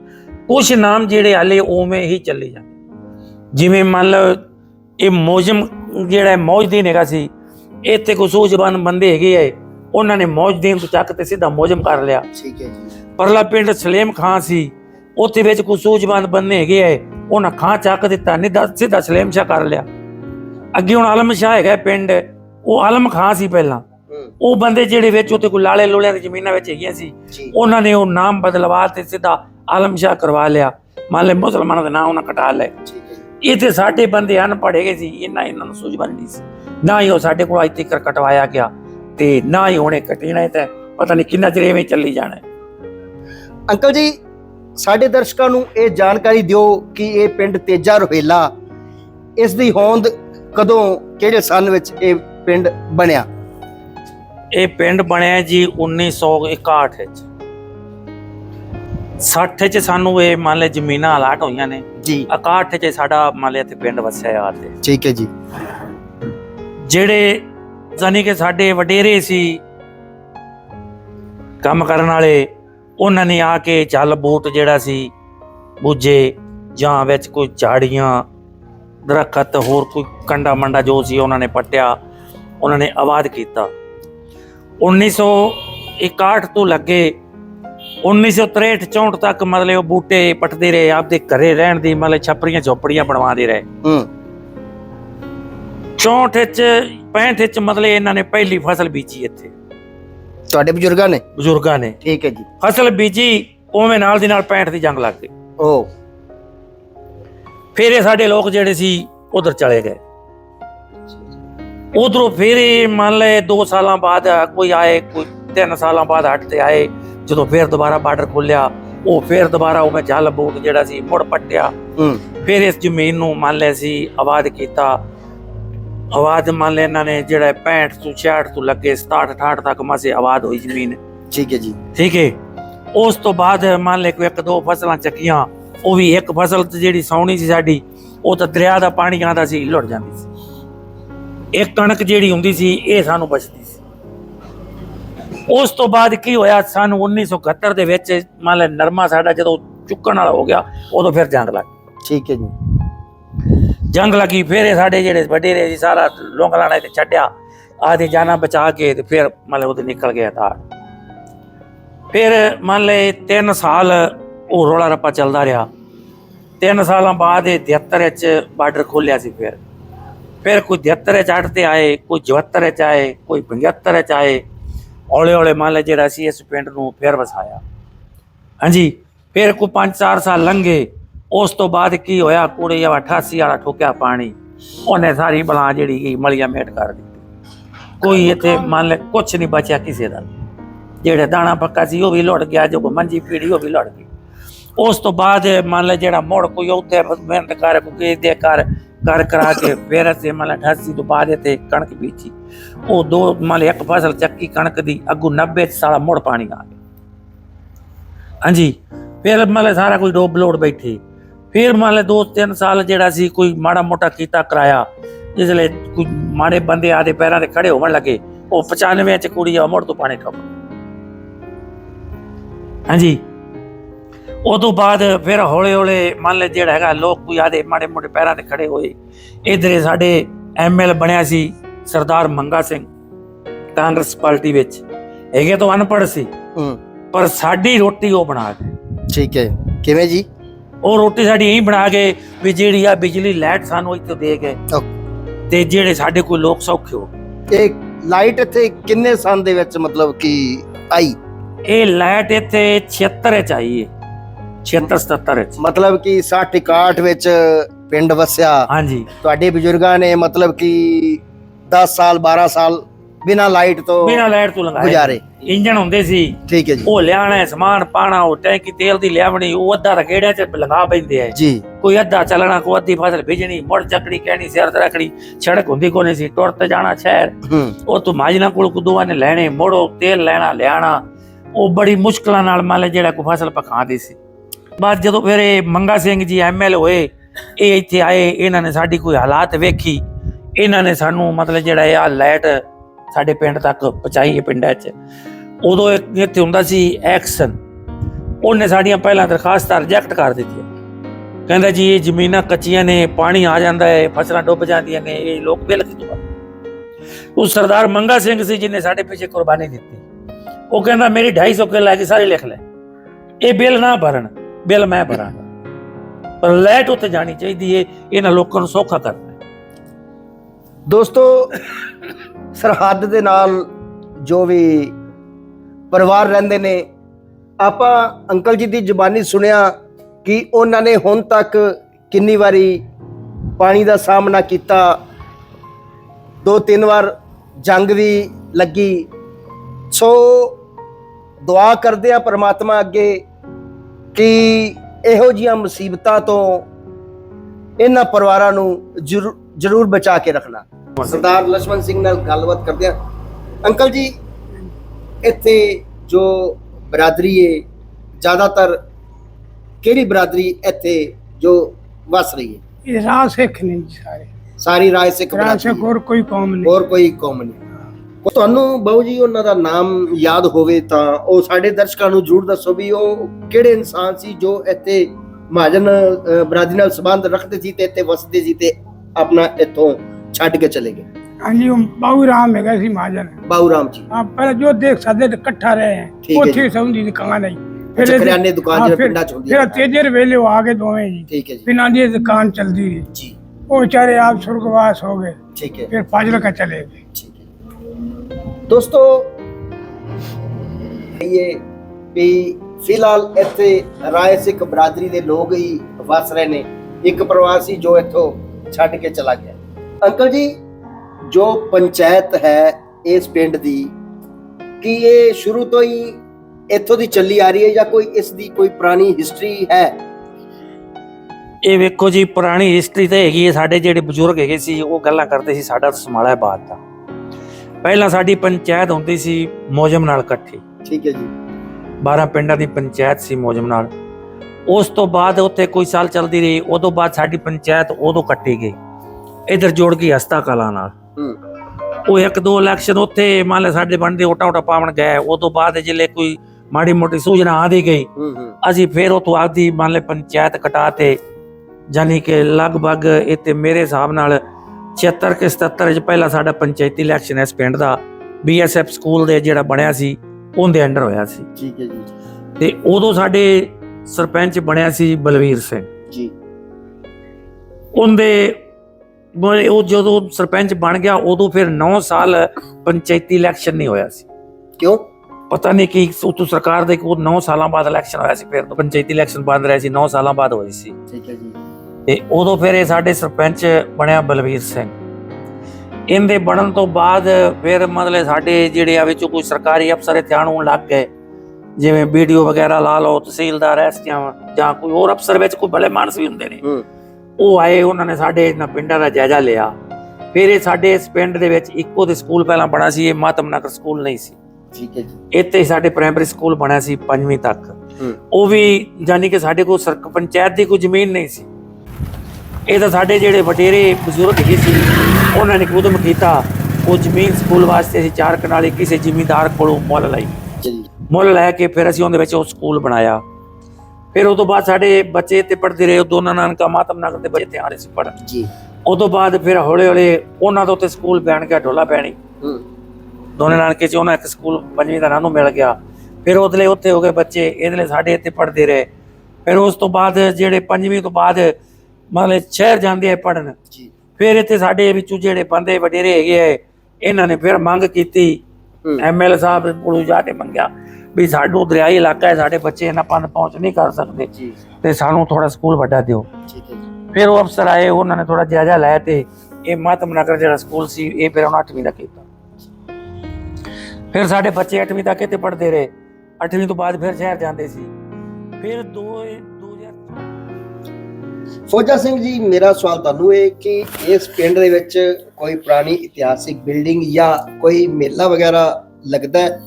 S1: ਕੁਝ ਨਾਮ ਜਿਹੜੇ ਹਾਲੇ ਉਵੇਂ ਹੀ ਚੱਲੇ ਜਾਂਦੇ। ਜਿਵੇਂ ਮੰਨ ਲਓ ਇਹ ਮੌਜਮ ਜਿਹੜਾ ਮੌਜਦੀਨ ਹੈਗਾ ਸੀ ਇੱਥੇ ਕੋਈ ਸੂਝਵਾਨ ਬੰਦੇ ਹੈਗੇ ਐ ਉਹਨਾਂ ਨੇ ਮੌਜਦੀਨ ਤੋਂ ਚੱਕ ਤੇ ਸਿੱਧਾ ਮੌਜਮ ਕਰ ਲਿਆ।
S2: ਠੀਕ ਹੈ ਜੀ।
S1: ਪਰਲਾ ਪਿੰਡ ਸਲੇਮ ਖਾਂ ਸੀ ਉੱਥੇ ਵਿੱਚ ਕੋਈ ਸੂਝਵਾਨ ਬੰਦੇ ਹੈਗੇ ਐ ਉਹਨਾਂ ਖਾਂ ਚੱਕ ਦਿੱਤਾ ਨਹੀਂ ਸਿੱਧਾ ਸਲੇਮ ਸ਼ਾਹ ਕਰ ਲਿਆ। ਅੱਗੇ ਹੁਣ ਆਲਮ ਸ਼ਾਹ ਹੈਗਾ ਪਿੰਡ ਉਹ ਆਲਮ ਖਾਂ ਸੀ ਪਹਿਲਾਂ। ਉਹ ਬੰਦੇ ਜਿਹੜੇ ਵਿੱਚ ਉੱਤੇ ਕੋਈ ਲਾਲੇ ਲੋਲਿਆਂ ਦੀ ਜ਼ਮੀਨਾਂ ਵਿੱਚ ਹੈਗੀਆਂ ਸੀ ਉਹਨਾਂ ਨੇ ਉਹ ਨਾਮ ਬਦਲਵਾ ਤੇ ਸਿੱਧਾ ਆਲਮ ਸ਼ਾਹ ਕਰਵਾ ਲਿਆ। ਮੰਨ ਲੈ ਮੁਸਲਮਾਨਾਂ ਦਾ ਨਾਮ ਉਹਨਾਂ ਕਟਾ ਲਏ। ਇਹ ਤੇ ਸਾਡੇ ਬੰਦੇ ਅਨਪੜ੍ਹ ਹੈਗੇ ਸੀ ਇਹਨਾਂ ਇਹਨਾਂ ਨੂੰ ਸੂਝ ਨਹੀਂ ਸੀ। ਨਾ ਹੀ ਉਹ ਸਾਡੇ ਕੋਲ ਅੱਜ ਤੱਕ ਕਟਵਾਇਆ ਗਿਆ ਤੇ ਨਾ ਹੀ ਹੁਣੇ ਕਟੀਣਾ ਤੇ ਪਤਾ ਨਹੀਂ ਕਿੰਨਾ ਚਿਰ ਐਵੇਂ ਚੱਲੀ ਜਾਣਾ।
S2: ਅੰਕਲ ਜੀ ਸਾਡੇ ਦਰਸ਼ਕਾਂ ਨੂੰ ਇਹ ਜਾਣਕਾਰੀ ਦਿਓ ਕਿ ਇਹ ਪਿੰਡ ਤੇਜਾ ਰੋਹੇਲਾ ਇਸ ਦੀ ਹੋਂਦ ਕਦੋਂ ਕਿਹੜੇ ਸੰਨ ਵਿੱਚ ਇਹ ਪਿੰਡ ਬਣਿਆ?
S1: ਇਹ ਪਿੰਡ ਬਣਿਆ ਜੀ 1961 ਵਿੱਚ। 60 ਚ ਸਾਨੂੰ ਇਹ ਮੰਨ ਲੈ ਜ਼ਮੀਨਾਂ ਅਲਾਟ ਹੋਈਆਂ ਨੇ।
S2: ਜੀ।
S1: 61 ਚ ਸਾਡਾ ਮੰਨ ਲਿਆ ਤੇ ਪਿੰਡ ਵਸਿਆ ਆ ਤੇ।
S2: ਠੀਕ ਹੈ ਜੀ।
S1: ਜਿਹੜੇ ਜਾਨੀ ਕਿ ਸਾਡੇ ਵਡੇਰੇ ਸੀ ਕੰਮ ਕਰਨ ਵਾਲੇ ਉਹਨਾਂ ਨੇ ਆ ਕੇ ਚੱਲ ਬੂਟ ਜਿਹੜਾ ਸੀ ਬੂਝੇ ਜਾਂ ਵਿੱਚ ਕੋਈ ਝਾੜੀਆਂ ਦਰਖਤ ਹੋਰ ਕੋਈ ਕੰਡਾ ਮੰਡਾ ਜੋ ਸੀ ਉਹਨਾਂ ਨੇ ਪੱਟਿਆ। ਉਹਨਾਂ ਨੇ ਆਬਾਦ ਕੀਤਾ। 1961 ਤੋਂ ਲੱਗੇ 1963 64 ਤੱਕ ਮਤਲਬ ਉਹ ਬੂਟੇ ਪੱਟਦੇ ਰਹੇ ਆਪਦੇ ਘਰੇ ਰਹਿਣ ਦੀ ਮਤਲਬ ਛੱਪੜੀਆਂ ਝੋਪੜੀਆਂ ਬਣਵਾਉਂਦੇ ਰਹੇ।
S2: ਹੂੰ।
S1: 64 ਚ 65 ਚ ਮਤਲਬ ਇਹਨਾਂ ਨੇ ਪਹਿਲੀ ਫਸਲ ਬੀਜੀ ਇੱਥੇ।
S2: ਤੁਹਾਡੇ ਬਜ਼ੁਰਗਾਂ ਨੇ?
S1: ਬਜ਼ੁਰਗਾਂ ਨੇ।
S2: ਠੀਕ ਹੈ ਜੀ।
S1: ਫਸਲ ਬੀਜੀ ਉਵੇਂ ਨਾਲ ਦੀ ਨਾਲ 65 ਦੀ ਜੰਗ ਲੱਗ ਗਈ।
S2: ਉਹ
S1: ਫਿਰ ਇਹ ਸਾਡੇ ਲੋਕ ਜਿਹੜੇ ਸੀ ਉਧਰ ਚਲੇ ਗਏ। ਉਧਰੋਂ ਫਿਰ ਇਹ ਮੰਨ ਲਏ 2 ਸਾਲਾਂ ਬਾਅਦ ਕੋਈ ਆਏ ਕੋਈ 3 ਸਾਲਾਂ ਬਾਅਦ ਹਟ ਤੇ ਆਏ ਜਦੋਂ ਫਿਰ ਦੁਬਾਰਾ ਬਾਰਡਰ ਖੋਲਿਆ ਉਹ ਫਿਰ ਦੁਬਾਰਾ ਉਹ ਮੈਂ ਜਲ ਬੂਟ ਜਿਹੜਾ ਸੀ ਮੁੜ ਪੱਟਿਆ। ਫਿਰ ਇਸ ਜ਼ਮੀਨ ਨੂੰ ਮੰਨ ਲਿਆ ਸੀ ਆਬਾਦ ਕੀਤਾ। ਆਬਾਦ ਮੰਨ ਲਿਆ ਇਹਨਾਂ ਨੇ ਜਿਹੜਾ 65 ਤੋਂ 66 ਤੋਂ ਲੱਗੇ 67 68 ਤੱਕ ਮਾਸੇ ਆਬਾਦ ਹੋਈ ਜ਼ਮੀਨ।
S2: ਠੀਕ ਹੈ ਜੀ।
S1: ਠੀਕ ਹੈ? ਉਸ ਤੋਂ ਬਾਅਦ ਮੰਨ ਲੈ ਕੋਈ ਇੱਕ ਦੋ ਫਸਲਾਂ ਚੱਕੀਆਂ ਉਹ ਵੀ ਇੱਕ ਫਸਲ ਜਿਹੜੀ ਸੌਣੀ ਸੀ ਸਾਡੀ ਉਹ ਤਾਂ ਦਰਿਆ ਦਾ ਪਾਣੀ ਆਂਦਾ ਸੀ ਲੁੱਟ ਜਾਂਦੀ ਸੀ। ਇੱਕ ਕਣਕ ਜਿਹੜੀ ਹੁੰਦੀ ਸੀ ਇਹ ਸਾਨੂੰ ਬਚਦੀ ਸੀ। ਉਸ ਤੋਂ ਬਾਅਦ ਕੀ ਹੋਇਆ ਸਾਨੂੰ 1971 ਦੇ ਵਿੱਚ ਮੰਨ ਲੈ ਨਰਮਾ ਸਾਡਾ ਜਦੋਂ ਚੁੱਕਣ ਵਾਲਾ ਹੋ ਗਿਆ ਉਦੋਂ ਫਿਰ ਜੰਗ ਲੱਗ।
S2: ਠੀਕ ਹੈ ਜੀ।
S1: ਜੰਗ ਲੱਗੀ ਫਿਰ ਇਹ ਸਾਡੇ ਜਿਹੜੇ ਵਡੇਰੇ ਸੀ ਸਾਰਾ ਲੋਂਗਲਾਣਾ ਤੇ ਛੱਡਿਆ। ਆਦੇ ਜਾਨਾ ਬਚਾ ਕੇ ਤੇ ਫਿਰ ਮਤਲਬ ਉਹਦੇ ਨਿਕਲ ਗਿਆ ਤਾਂ ਫਿਰ ਮੰਨ ਲਏ 3 ਸਾਲ ਉਹ ਰੋਲਾ ਰੱਪਾ ਚੱਲਦਾ ਰਿਹਾ। 3 ਸਾਲਾਂ ਬਾਅਦ ਇਹ 73 ਵਿੱਚ ਬਾਰਡਰ ਖੋਲਿਆ ਸੀ ਫਿਰ। ਫਿਰ ਕੋਈ 73 ਵਿੱਚ ਤੇ ਆਏ, ਕੋਈ 74 ਵਿੱਚ ਆਏ, ਕੋਈ 75 ਵਿੱਚ ਆਏ। ਹੌਲੇ ਹੌਲੇ ਮੰਨ ਲੈ ਜਿਹੜਾ ਸੀ ਇਸ ਪਿੰਡ ਨੂੰ ਫਿਰ ਵਸਾਇਆ। ਹਾਂਜੀ, ਫਿਰ ਕੋਈ 5-4 ਸਾਲ ਲੰਘੇ। ਉਸ ਤੋਂ ਬਾਅਦ ਕੀ ਹੋਇਆ? ਕੁੜੀ ਆ 88 ਵਾਲਾ ਠੋਕਿਆ ਪਾਣੀ। ਉਹਨੇ ਸਾਰੀ ਬਲਾ ਜਿਹੜੀ ਗਈ ਮਲੀਆਂ ਮੇਟ ਕਰ ਦਿੱਤੀ ਕੋਈ ਇੱਥੇ ਮੰਨ ਲੈ ਕੁਛ ਨਹੀਂ ਬਚਿਆ ਕਿਸੇ ਦਾ। ਜਿਹੜੇ ਦਾਣਾ ਪੱਕਾ ਸੀ ਉਹ ਵੀ ਲੁੱਟ ਗਿਆ, ਜੋ ਕੋਈ ਮੰਜੀ ਪੀੜੀ ਉਹ ਵੀ ਲੁੱਟ ਗਈ। ਉਸ ਤੋਂ ਬਾਅਦ ਮੰਨ ਲੈ ਜਿਹੜਾ ਮੋੜ ਕੋਈ ਉੱਥੇ ਮਿਹਨਤ ਕਰ, ਕੋਈ ਦੇ ਕਰ ਕਰ ਕਰਾ ਕੇ ਫਿਰ ਅਸੀਂ ਮੰਨ ਲੈ 88 ਤੋਂ ਬਾਅਦ ਇੱਥੇ ਕਣਕ ਬੀਜੀ। ਉਹ ਦੋ ਮੰਨ ਲੈ ਇੱਕ ਫਸਲ ਚੱਕੀ ਕਣਕ ਦੀ, ਅੱਗੂ 90 ਚ ਸਾਲਾ ਮੁੜ ਪਾਣੀ ਆ ਫਿਰ ਮੰਨ ਸਾਰਾ ਕੋਈ ਡੋਬ ਲੋੜ ਬੈਠੀ। ਫਿਰ ਮਤਲਬ ਦੋ ਤਿੰਨ ਸਾਲ ਜਿਹੜਾ ਸੀ ਕੋਈ ਮਾੜਾ ਮੋਟਾ ਕੀਤਾ ਕਰਾਇਆ। ਜਿਸ ਲਈ ਕੋਈ ਮਾੜੇ ਬੰਦੇ ਆਦੇ ਪੈਰਾਂ ਤੇ ਖੜੇ ਹੋਣ ਲੱਗੇ, ਉਹ 95 ਚ ਕੁੜੀ ਆ, ਮੁੜ ਤੋਂ ਪਾਣੀ ਠੋਕ ਹਾਂਜੀ। ਉਹ ਤੋਂ ਬਾਅਦ ਫਿਰ ਹੌਲੇ ਹੌਲੇ ਮੰਨ ਲੈ ਜਿਹੜਾ ਹੈਗਾ ਲੋਕ ਕੋਈ ਆਦੇ ਮਾੜੇ ਮੋਟੇ ਪੈਰਾਂ ਤੇ ਖੜੇ ਹੋਏ। ਇਧਰੇ ਸਾਡੇ ਐਮਐਲ ਬਣਿਆ ਸੀ ਸਰਦਾਰ ਮੰਗਾ ਸਿੰਘ ਕਾਂਗਰਸ ਪਾਰਟੀ ਵਿੱਚ। ਹੈਗੇ ਤਾਂ ਅਨਪੜ੍ਹ ਸੀ।
S2: ਹੂੰ।
S1: ਪਰ ਸਾਡੀ ਰੋਟੀ ਉਹ ਬਣਾ ਕੇ
S2: ਠੀਕ ਹੈ। ਕਿਵੇਂ ਜੀ?
S1: ਉਹ ਰੋਟੀ ਸਾਡੀ ਇਹੀ ਬਣਾ ਕੇ ਵੀ ਜਿਹੜੀ ਆ ਬਿਜਲੀ ਲਾਈਟ ਸਾਨੂੰ ਇੱਥੇ ਦੇ ਗਏ। ਤੇ ਜਿਹੜੇ ਸਾਡੇ ਕੋਈ ਲੋਕ ਸੌਖੇ ਹੋ।
S2: ਇਹ ਲਾਈਟ ਇੱਥੇ ਕਿੰਨੇ ਸੰਨ ਦੇ ਵਿੱਚ ਮਤਲਬ ਕਿ ਆਈ?
S1: ਇਹ ਲਾਈਟ ਇੱਥੇ 76 ਚ ਆਈ ਹੈ 76 77 ਚ
S2: ਮਤਲਬ ਕਿ 60 61 ਵਿੱਚ ਪਿੰਡ ਵਸਿਆ।
S1: ਹਾਂਜੀ।
S2: ਤੁਹਾਡੇ ਬਜ਼ੁਰਗਾਂ ਨੇ ਮਤਲਬ ਕਿ 10 ਸਾਲ 12 ਸਾਲ ਬਿਨਾ ਲਾਈਟ ਤੋਂ
S1: ਬਿਨਾਂ ਲਾਈਟ ਤੋਂ ਲੰਗਾਏ
S2: ਗੁਜ਼ਾਰੇ।
S1: ਇੰਜਣ ਹੁੰਦੇ ਸੀ।
S2: ਠੀਕ ਹੈ ਜੀ।
S1: ਉਹ ਲਿਆਣਾ ਹੈ, ਸਮਾਨ ਪਾਣਾ ਉਹ ਟੈਂਕੀ ਤੇਲ ਦੀ ਲਿਆਵਣੀ ਉਹ ਅੱਧਾ ਰਗੇੜਿਆਂ ਚ ਲੰਗਾ ਪੈਂਦੇ ਆ।
S2: ਜੀ।
S1: ਕੋਈ ਅੱਧਾ ਚੱਲਣਾ ਕੋਈ ਅੱਧੀ ਫਸਲ ਭੇਜਣੀ ਮੁੜ ਚੱਕੜੀ ਕਹਿਣੀ ਸਿਰ ਤੇ ਰੱਖਣੀ ਸੜਕ ਹੁੰਦੀ ਕੋਈ ਨਹੀਂ ਸੀ ਟੁਰ ਤੇ ਜਾਣਾ ਸ਼ਹਿਰ। ਉਹ ਤੋਂ ਮਾਜਨਾ ਕੋਲ ਕੁਦੂਆਂ ਨੇ ਲੈਣੇ ਮੋੜੋ ਤੇਲ ਲੈਣਾ ਲਿਆਣਾ। ਉਹ ਬੜੀ ਮੁਸ਼ਕਲਾਂ ਨਾਲ ਮੰਨ ਲੈ ਜਿਹੜਾ ਕੋਈ ਫਸਲ ਪਕਾਉਂਦੀ ਸੀ। ਬਾਅਦ ਜਦੋਂ ਫਿਰ ਇਹ ਮੰਗਾ ਸਿੰਘ ਜੀ ਐਮਐਲ ਹੋਏ, ਇਹ ਇੱਥੇ ਆਏ, ਇਹਨਾਂ ਨੇ ਸਾਡੀ ਕੋਈ ਹਾਲਾਤ ਵੇਖੀ। ਇਹਨਾਂ ਨੇ ਸਾਨੂੰ ਮਤਲਬ ਜਿਹੜਾ ਇਹ ਆ ਲਾਈਟ ਸਾਡੇ ਪਿੰਡ ਤੱਕ ਪਹੁੰਚਾਈ ਹੈ ਪਿੰਡਾਂ 'ਚ। ਉਦੋਂ ਇੱਥੇ ਹੁੰਦਾ ਸੀ ਐਕਸ਼ਨ ਉਹਨੇ ਸਾਡੀਆਂ ਪਹਿਲਾਂ ਦਰਖਾਸਤਾਂ ਰਿਜੈਕਟ ਕਰ ਦਿੱਤੀਆਂ। ਕਹਿੰਦਾ ਜੀ, ਇਹ ਜ਼ਮੀਨਾਂ ਕੱਚੀਆਂ ਨੇ, ਪਾਣੀ ਆ ਜਾਂਦਾ ਹੈ, ਫਸਲਾਂ ਡੁੱਬ ਜਾਂਦੀਆਂ ਨੇ, ਇਹ ਲੋਕ ਬਿੱਲ ਕਿਉਂ ਭਰਦੇ? ਉਹ ਸਰਦਾਰ ਮੰਗਾ ਸਿੰਘ ਸੀ ਜਿਹਨੇ ਸਾਡੇ ਪਿੱਛੇ ਕੁਰਬਾਨੀ ਦਿੱਤੀ। ਉਹ ਕਹਿੰਦਾ, ਮੇਰੀ 250 ਕਿੱਲਾ ਹੈ ਕਿ ਸਾਰੇ ਲਿਖ ਲੈ। ਇਹ ਬਿੱਲ ਨਾ ਭਰਨ। ਬਿੱਲ ਮੈਂ ਭਰਾਂਗਾ। ਪਰ ਲੈਟ ਉੱਤੇ ਜਾਣੀ ਚਾਹੀਦੀ ਹੈ ਇਹਨਾਂ ਲੋਕਾਂ ਨੂੰ ਸੌਖਾ ਕਰਨਾ
S2: ਦੋਸਤੋ, ਸਰਹੱਦ ਦੇ ਨਾਲ ਜੋ ਵੀ ਪਰਿਵਾਰ ਰਹਿੰਦੇ ਨੇ, ਆਪਾਂ ਅੰਕਲ ਜੀ ਦੀ ਜ਼ੁਬਾਨੀ ਸੁਣਿਆ ਕਿ ਉਹਨਾਂ ਨੇ ਹੁਣ ਤੱਕ ਕਿੰਨੀ ਵਾਰੀ ਪਾਣੀ ਦਾ ਸਾਹਮਣਾ ਕੀਤਾ। ਦੋ ਤਿੰਨ ਵਾਰ ਜੰਗ ਵੀ ਲੱਗੀ। ਸੋ ਦੁਆ ਕਰਦੇ ਆ ਪ੍ਰਮਾਤਮਾ ਅੱਗੇ ਕਿ ਇਹੋ ਜੀਆਂ ਮੁਸੀਬਤਾਂ ਤੋਂ ਇਹਨਾਂ ਪਰਿਵਾਰਾਂ ਨੂੰ ਜ਼ਰੂਰ ਬਚਾ ਕੇ ਰੱਖਣਾ। ਸਰਦਾਰ ਲక్ష్మణ ਸਿੰਘ ਨਾਲ ਗੱਲਬਾਤ ਕਰਦੇ ਆ ਅੰਕਲ ਜੀ ਇੱਥੇ ਜੋ ਬਰਾਦਰੀ ਏ ਜ਼ਿਆਦਾਤਰ ਕਿਹੜੀ ਬਰਾਦਰੀ ਇੱਥੇ ਜੋ ਵਸ ਰਹੀ ਹੈ
S4: ਇਹ ਰਾਜ ਸਿੱਖ ਨਹੀਂ ਸਾਰੇ।
S2: ਸਾਰੀ ਰਾਜ ਸਿੱਖ ਬਰਾਦਰੀ
S4: ਹੋਰ ਕੋਈ ਕੌਮ ਨਹੀਂ।
S2: ਹੋਰ ਕੋਈ ਕੌਮ ਨਹੀਂ। ਉਹ ਤੁਹਾਨੂੰ ਬਾਊ ਜੀ ਉਹਨਾਂ ਦਾ ਨਾਮ ਯਾਦ ਹੋਵੇ ਤਾਂ ਉਹ ਸਾਡੇ ਦਰਸ਼ਕਾਂ ਨੂੰ ਜ਼ਰੂਰ ਦੱਸੋ ਵੀ ਉਹ ਕਿਹੜੇ ਇਨਸਾਨ ਸੀ ਜੋ ਇੱਥੇ ਮਹਾਜਨ ਬਰਾਦਰੀ ਨਾਲ ਸੰਬੰਧ ਰੱਖਦੇ ਸੀ ਤੇ ਇੱਥੇ ਵਸਦੇ ਸੀ ਤੇ ਆਪਣਾ ਇੱਥੋਂ ਛੱਡ ਕੇ ਚਲੇ ਗਏ?
S4: ਹਾਂਜੀ ਉਹ ਬਾਉ ਰਾਮ ਹੈਗਾ ਸੀ ਮਹਾਜਨ।
S2: ਬਾਊ ਰਾਮ ਜੀ।
S4: ਆ ਪਰ ਜੋ ਦੇਖ ਸਕਦੇ ਇਕੱਠਾ ਰਹੇ ਹੈ।
S2: ਹੈ
S4: ਉੱਥੇ। ਸਮਝੀ ਦੁਕਾਨ ਨਹੀਂ ਇਹਦੇ-
S2: ਕਰਿਆਨੇ ਦੁਕਾਨ
S4: ਹਾਂ,
S2: ਜਿਹੜਾ
S4: ਫਿਰ-
S2: ਪਿੰਡਾਂ 'ਚ ਹੁੰਦੀ
S4: ਫਿਰ
S2: ਹੈ।
S4: ਤੇਜਰ ਵੇਲੇ ਉਹ ਆ ਗਏ ਦੋਵੇਂ ਜੀ।
S2: ਠੀਕ ਹੈ ਜੀ।
S4: ਬਿਨਾਂ ਦੀ ਦੁਕਾਨ ਚਲਦੀ ਰਹੀ।
S2: ਜੀ।
S4: ਉਹ ਵਿਚਾਰੇ ਆਪ ਸੁਰਗਵਾਸ ਹੋ ਗਏ।
S2: ਠੀਕ ਹੈ।
S4: ਫਿਰ ਫਾਜ਼ਿਲ ਕਾ ਚਲੇ ਗਏ।
S2: ਠੀਕ ਹੈ ਦੋਸਤੋ, ਇਹ ਵੀ ਫਿਲਹਾਲ ਇੱਥੇ ਰਾਏ ਸਿੱਖ ਬਰਾਦਰੀ ਦੇ ਲੋਕ ਹੀ ਵਸ ਰਹੇ ਨੇ। ਇੱਕ ਪਰਿਵਾਰ ਜੋ ਇੱਥੋਂ ਛੱਡ ਕੇ ਚਲਾ ਗਿਆ। ਅੰਕਲ ਜੀ, ਜੋ ਪੰਚਾਇਤ ਹੈ ਇਸ ਪਿੰਡ ਦੀ, ਕੀ ਇਹ ਸ਼ੁਰੂ ਤੋਂ ਹੀ ਇੱਥੋਂ ਦੀ ਚੱਲੀ ਆ ਰਹੀ ਹੈ ਜਾਂ ਕੋਈ ਇਸ ਦੀ ਕੋਈ ਪੁਰਾਣੀ ਹਿਸਟਰੀ ਹੈ?
S1: ਇਹ ਵੇਖੋ ਜੀ, ਪੁਰਾਣੀ ਹਿਸਟਰੀ ਤਾਂ ਹੈਗੀ ਹੈ। ਸਾਡੇ ਜਿਹੜੇ ਬਜ਼ੁਰਗ ਹੈਗੇ ਸੀ, ਉਹ ਗੱਲਾਂ ਕਰਦੇ ਸੀ, ਸਾਡਾ ਤਾਂ ਸਮਾਲਾ ਬਾਤ ਦਾ। ਪਹਿਲਾਂ ਸਾਡੀ ਪੰਚਾਇਤ ਹੁੰਦੀ ਸੀ ਮੌਜਮ ਨਾਲ ਇਕੱਠੀ।
S2: ਠੀਕ ਹੈ ਜੀ।
S1: 12 ਪਿੰਡਾਂ ਦੀ ਪੰਚਾਇਤ ਸੀ ਮੌਜਮ ਨਾਲ। ਉਸ ਤੋਂ ਬਾਅਦ ਉੱਥੇ ਕੋਈ ਸਾਲ ਚੱਲਦੀ ਰਹੀ ਉਦੋਂ ਬਾਅਦ ਸਾਡੀ ਪੰਚਾਇਤ ਉਦੋਂ ਕੱਟੀ ਗਈ। ਇਧਰ ਜੋੜ ਗਈ ਹਸਤਾ ਕਲਾ ਨਾਲ। ਉਹ ਇੱਕ ਦੋ ਇਲੈਕਸ਼ਨ ਉੱਥੇ ਮੰਨ ਲੈ ਸਾਡੇ ਬਣਦੇ ਓਟਾ ਓਟਾ ਪਾਵਣ ਗਏ ਉਦੋਂ ਬਾਅਦ ਜਿਲੇ ਕੋਈ ਮਾੜੀ ਮੋਟੀ ਸੂਚਨਾ ਆਦੀ ਗਈ। ਅਸੀਂ ਫਿਰ ਉਥੋਂ ਆਪਦੀ ਮੰਨ ਲੈ ਪੰਚਾਇਤ ਕਟਾ ਤੇ ਜਾਨੀ ਕਿ ਲਗਭਗ ਇੱਥੇ ਮੇਰੇ ਹਿਸਾਬ ਨਾਲ 76 ਕਿ 77 ਚ ਪਹਿਲਾ ਸਾਡਾ ਪੰਚਾਇਤੀ ਇਲੈਕਸ਼ਨ ਇਸ ਪਿੰਡ ਦਾ ਬੀਐਸਐਫ ਸਕੂਲ ਦੇ ਜਿਹੜਾ ਬਣਿਆ ਸੀ ਉਹਦੇ ਅੰਡਰ ਹੋਇਆ ਸੀ।
S2: ਠੀਕ ਹੈ ਜੀ।
S1: ਤੇ ਉਦੋਂ ਸਾਡੇ ਸਰਪੰਚ ਬਣਿਆ ਸੀ ਬਲਵੀਰ ਸਿੰਘ।
S2: ਜੀ।
S1: ਉਹਦੇ ਉਹ ਜਦੋਂ ਸਰਪੰਚ ਬਣ ਗਿਆ ਉਦੋਂ ਫਿਰ 9 ਸਾਲ ਪੰਚਾਇਤੀ ਇਲੈਕਸ਼ਨ ਨਹੀਂ ਹੋਇਆ ਸੀ।
S2: ਕਿਉਂ?
S1: ਪਤਾ ਨਹੀਂ ਕਿ ਉਤੋਂ ਸਰਕਾਰ ਦੇ ਉਹ 9 ਸਾਲਾਂ ਬਾਅਦ ਇਲੈਕਸ਼ਨ ਹੋਇਆ ਸੀ ਫਿਰ ਪੰਚਾਇਤੀ ਇਲੈਕਸ਼ਨ ਬੰਦ ਰਹੇ ਸੀ 9 ਸਾਲਾਂ ਬਾਅਦ ਹੋਈ ਸੀ।
S2: ਠੀਕ ਹੈ ਜੀ।
S1: ਤੇ ਉਦੋਂ ਫਿਰ ਇਹ ਸਾਡੇ ਸਰਪੰਚ ਬਣਿਆ ਬਲਵੀਰ ਸਿੰਘ। ਇਹਦੇ ਬਣਨ ਤੋਂ ਬਾਅਦ ਫਿਰ ਮਤਲਬ ਸਾਡੇ ਜਿਹੜੇ ਆ ਵਿੱਚੋਂ ਕੋਈ ਸਰਕਾਰੀ ਅਫਸਰ ਇੱਥੇ ਆਉਣ ਲੱਗ ਗਏ। ਜਿਵੇਂ ਵੀਡੀਓ ਵਗੈਰਾ ਲਾ ਲਓ ਤਹਿਸੀਲਦਾਰ ਐਸਟੀਆਂ ਜਾਂ ਕੋਈ ਹੋਰ ਅਫਸਰ ਵਿੱਚ ਕੋਈ ਭਲੇ ਮਾਨਸ ਵੀ ਹੁੰਦੇ ਨੇ। ਉਹ ਆਏ ਉਹਨਾਂ ਨੇ ਸਾਡੇ ਇਹਨਾਂ ਪਿੰਡਾਂ ਦਾ ਜਾਇਜ਼ਾ ਲਿਆ। ਫਿਰ ਇਹ ਸਾਡੇ ਇਸ ਪਿੰਡ ਦੇ ਵਿੱਚ ਇੱਕੋ ਦੇ ਸਕੂਲ ਪਹਿਲਾਂ ਬਣਾ ਸੀ ਇਹ ਮਾਤਮ ਨਗਰ ਸਕੂਲ ਨਹੀਂ ਸੀ।
S2: ਠੀਕ ਹੈ ਜੀ।
S1: ਇੱਥੇ ਸਾਡੇ ਪ੍ਰਾਇਮਰੀ ਸਕੂਲ ਬਣਿਆ ਸੀ ਪੰਜਵੀਂ ਤੱਕ।
S2: ਹੂੰ।
S1: ਉਹ ਵੀ ਜਾਨੀ ਕਿ ਸਾਡੇ ਕੋਲ ਸਰਕ ਪੰਚਾਇਤ ਦੀ ਕੋਈ ਜ਼ਮੀਨ ਨਹੀਂ ਸੀ। ਇਹ ਤਾਂ ਸਾਡੇ ਜਿਹੜੇ ਵਡੇਰੇ ਬਜ਼ੁਰਗ ਹੈਗੇ ਸੀ ਉਹਨਾਂ ਨੇ ਉਦਮ ਕੀਤਾ ਉਹ ਜ਼ਮੀਨ ਸਕੂਲ ਵਾਸਤੇ ਅਸੀਂ ਚਾਰ ਕਨਾਲੇ ਕਿਸੇ ਜ਼ਿਮੀਂਦਾਰ ਕੋਲੋਂ ਮੁੱਲ ਲਈ। ਮੁੱਲ ਲੈ ਕੇ ਫਿਰ ਅਸੀਂ ਉਹਦੇ ਵਿੱਚ ਉਹ ਸਕੂਲ ਬਣਾਇਆ। ਫਿਰ ਉਹ ਤੋਂ ਬਾਅਦ ਸਾਡੇ ਬੱਚੇ ਤੇ ਪੜ੍ਹਦੇ ਰਹੇ ਉਹ ਦੋਨਾਂ ਨਾਨਕਾ ਮਾਤਮ ਨਗਰ ਦੇ ਬੱਚੇ ਤੇ ਆ ਰਹੇ ਸੀ ਪੜ੍ਹਨ
S2: ਜੀ।
S1: ਉਹ ਤੋਂ ਬਾਅਦ ਫਿਰ ਹੌਲੇ ਹੌਲੇ ਉਹਨਾਂ ਤੋਂ ਉੱਤੇ ਸਕੂਲ ਬਣ ਗਿਆ ਢੋਲਾ ਪੈਣੀ
S2: ਹੂੰ।
S1: ਦੋਨੇ ਨਾਨਕੇ ਚ ਉਹਨਾਂ ਇੱਕ ਸਕੂਲ ਪੰਜਵੀਂ ਦਾ ਨਾਨੂ ਮਿਲ ਗਿਆ। ਫਿਰ ਉਹਦੇ ਉੱਥੇ ਹੋ ਗਏ ਬੱਚੇ ਇਹਦੇ ਲਈ ਸਾਡੇ ਇੱਥੇ ਪੜ੍ਹਦੇ ਰਹੇ। ਫਿਰ ਉਸ ਤੋਂ ਬਾਅਦ ਜਿਹੜੇ ਪੰਜਵੀਂ ਤੋਂ ਬਾਅਦ ਮਤਲਬ ਸ਼ਹਿਰ ਜਾਂਦੇ ਆ ਪੜਨ
S2: ਜੀ।
S1: ਫਿਰ ਇੱਥੇ ਸਾਡੇ ਵਿੱਚੋਂ ਜਿਹੜੇ ਬੰਦੇ ਵਡੇਰੇ ਹੈਗੇ ਆ ਇਹਨਾਂ ਨੇ ਫਿਰ ਮੰਗ ਕੀਤੀ। ਐਮਐਲ ਸਾਹਿਬ ਕੋਲੋਂ ਜਾ ਕੇ ਮੰਗਿਆ ਵੀ ਸਾਡੂ ਦਰਿਆਈ ਇਲਾਕਾ ਹੈ ਸਾਡੇ ਬੱਚੇ ਇਹਨਾਂ ਪੰਨ ਪਹੁੰਚ ਨਹੀਂ ਕਰ ਸਕਦੇ।
S2: ਜੀ।
S1: ਤੇ ਸਾਨੂੰ ਥੋੜਾ ਸਕੂਲ ਵੱਡਾ ਦਿਓ।
S2: ਠੀਕ ਹੈ ਜੀ।
S1: ਫਿਰ ਉਹ ਅਫਸਰ ਆਏ ਉਹਨਾਂ ਨੇ ਥੋੜਾ ਜਾਇਜ਼ਾ ਲਿਆ ਤੇ ਇਹ ਮਾਤਮ ਨਗਰ ਜਿਹੜਾ ਸਕੂਲ ਸੀ ਇਹ ਫਿਰ ਉਹਨਾਂ 8ਵੀਂ ਦਾ ਕੀਤਾ। ਫਿਰ ਸਾਡੇ ਬੱਚੇ 8ਵੀਂ ਤੱਕ ਇੱਥੇ ਪੜ੍ਹਦੇ ਰਹੇ। 8ਵੀਂ ਤੋਂ ਬਾਅਦ ਫਿਰ ਸ਼ਹਿਰ ਜਾਂਦੇ ਸੀ। ਫਿਰ 2 2000
S2: ਫੌਜਾ ਸਿੰਘ ਜੀ, ਮੇਰਾ ਸਵਾਲ ਤੁਹਾਨੂੰ ਇਹ ਕਿ ਇਸ ਪਿੰਡ ਦੇ ਵਿੱਚ ਕੋਈ ਪੁਰਾਣੀ ਇਤਿਹਾਸਿਕ ਬਿਲਡਿੰਗ ਜਾਂ ਕੋਈ ਮੇਲਾ ਵਗੈਰਾ ਲੱਗਦਾ ਹੈ?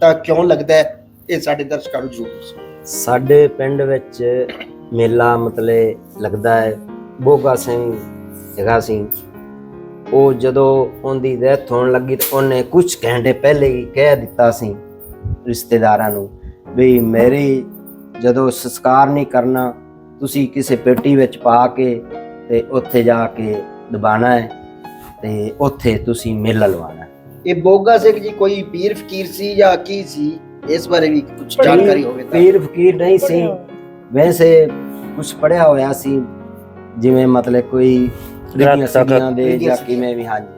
S2: ਤਾਂ ਕਿਉਂ ਲੱਗਦਾ ਹੈ? ਇਹ ਸਾਡੇ ਦਰਸ਼ਕਾਂ ਨੂੰ ਜ਼ਰੂਰ ਦੱਸੋ।
S3: ਸਾਡੇ ਪਿੰਡ ਵਿੱਚ ਮੇਲਾ ਮਤਲਬ ਲੱਗਦਾ ਹੈ। ਬੋਗਾ ਸਿੰਘ ਹੈਗਾ ਸੀ ਉਹ ਜਦੋਂ ਉਹਦੀ ਡੈਥ ਹੋਣ ਲੱਗੀ ਤਾਂ ਉਹਨੇ ਕੁਝ ਘੰਟੇ ਪਹਿਲੇ ਹੀ ਕਹਿ ਦਿੱਤਾ ਸੀ ਰਿਸ਼ਤੇਦਾਰਾਂ ਨੂੰ ਵੀ ਮੇਰੀ ਜਦੋਂ ਸੰਸਕਾਰ ਨਹੀਂ ਕਰਨਾ ਤੁਸੀਂ ਕਿਸੇ ਪੇਟੀ ਵਿੱਚ ਪਾ ਕੇ ਤੇ ਉੱਥੇ ਜਾ ਕੇ ਦਬਾਣਾ ਹੈ ਤੇ ਉੱਥੇ ਤੁਸੀਂ ਮੇਲਾ ਲਵਾਣਾ। ਹੈ।
S2: ਇਹ ਬੋਗਾ ਸਿੰਘ ਜੀ ਕੋਈ ਪੀਰ ਫਕੀਰ ਸੀ ਜਾਂ ਕੀ ਸੀ? ਇਸ ਬਾਰੇ ਵੀ ਕੁਝ ਜਾਣਕਾਰੀ ਹੋਵੇ ਤਾਂ।
S3: ਪੀਰ ਫਕੀਰ ਨਹੀਂ ਸੀ। ਵੈਸੇ ਕੁਝ ਪੜਿਆ ਹੋਇਆ ਸੀ ਜਿਵੇਂ ਮਤਲਬ ਕੋਈ ਸਿੱਧੀਆਂ ਦੇ ਜਾਂ ਕਿਵੇਂ ਵੀ ਹਾਂਜੀ।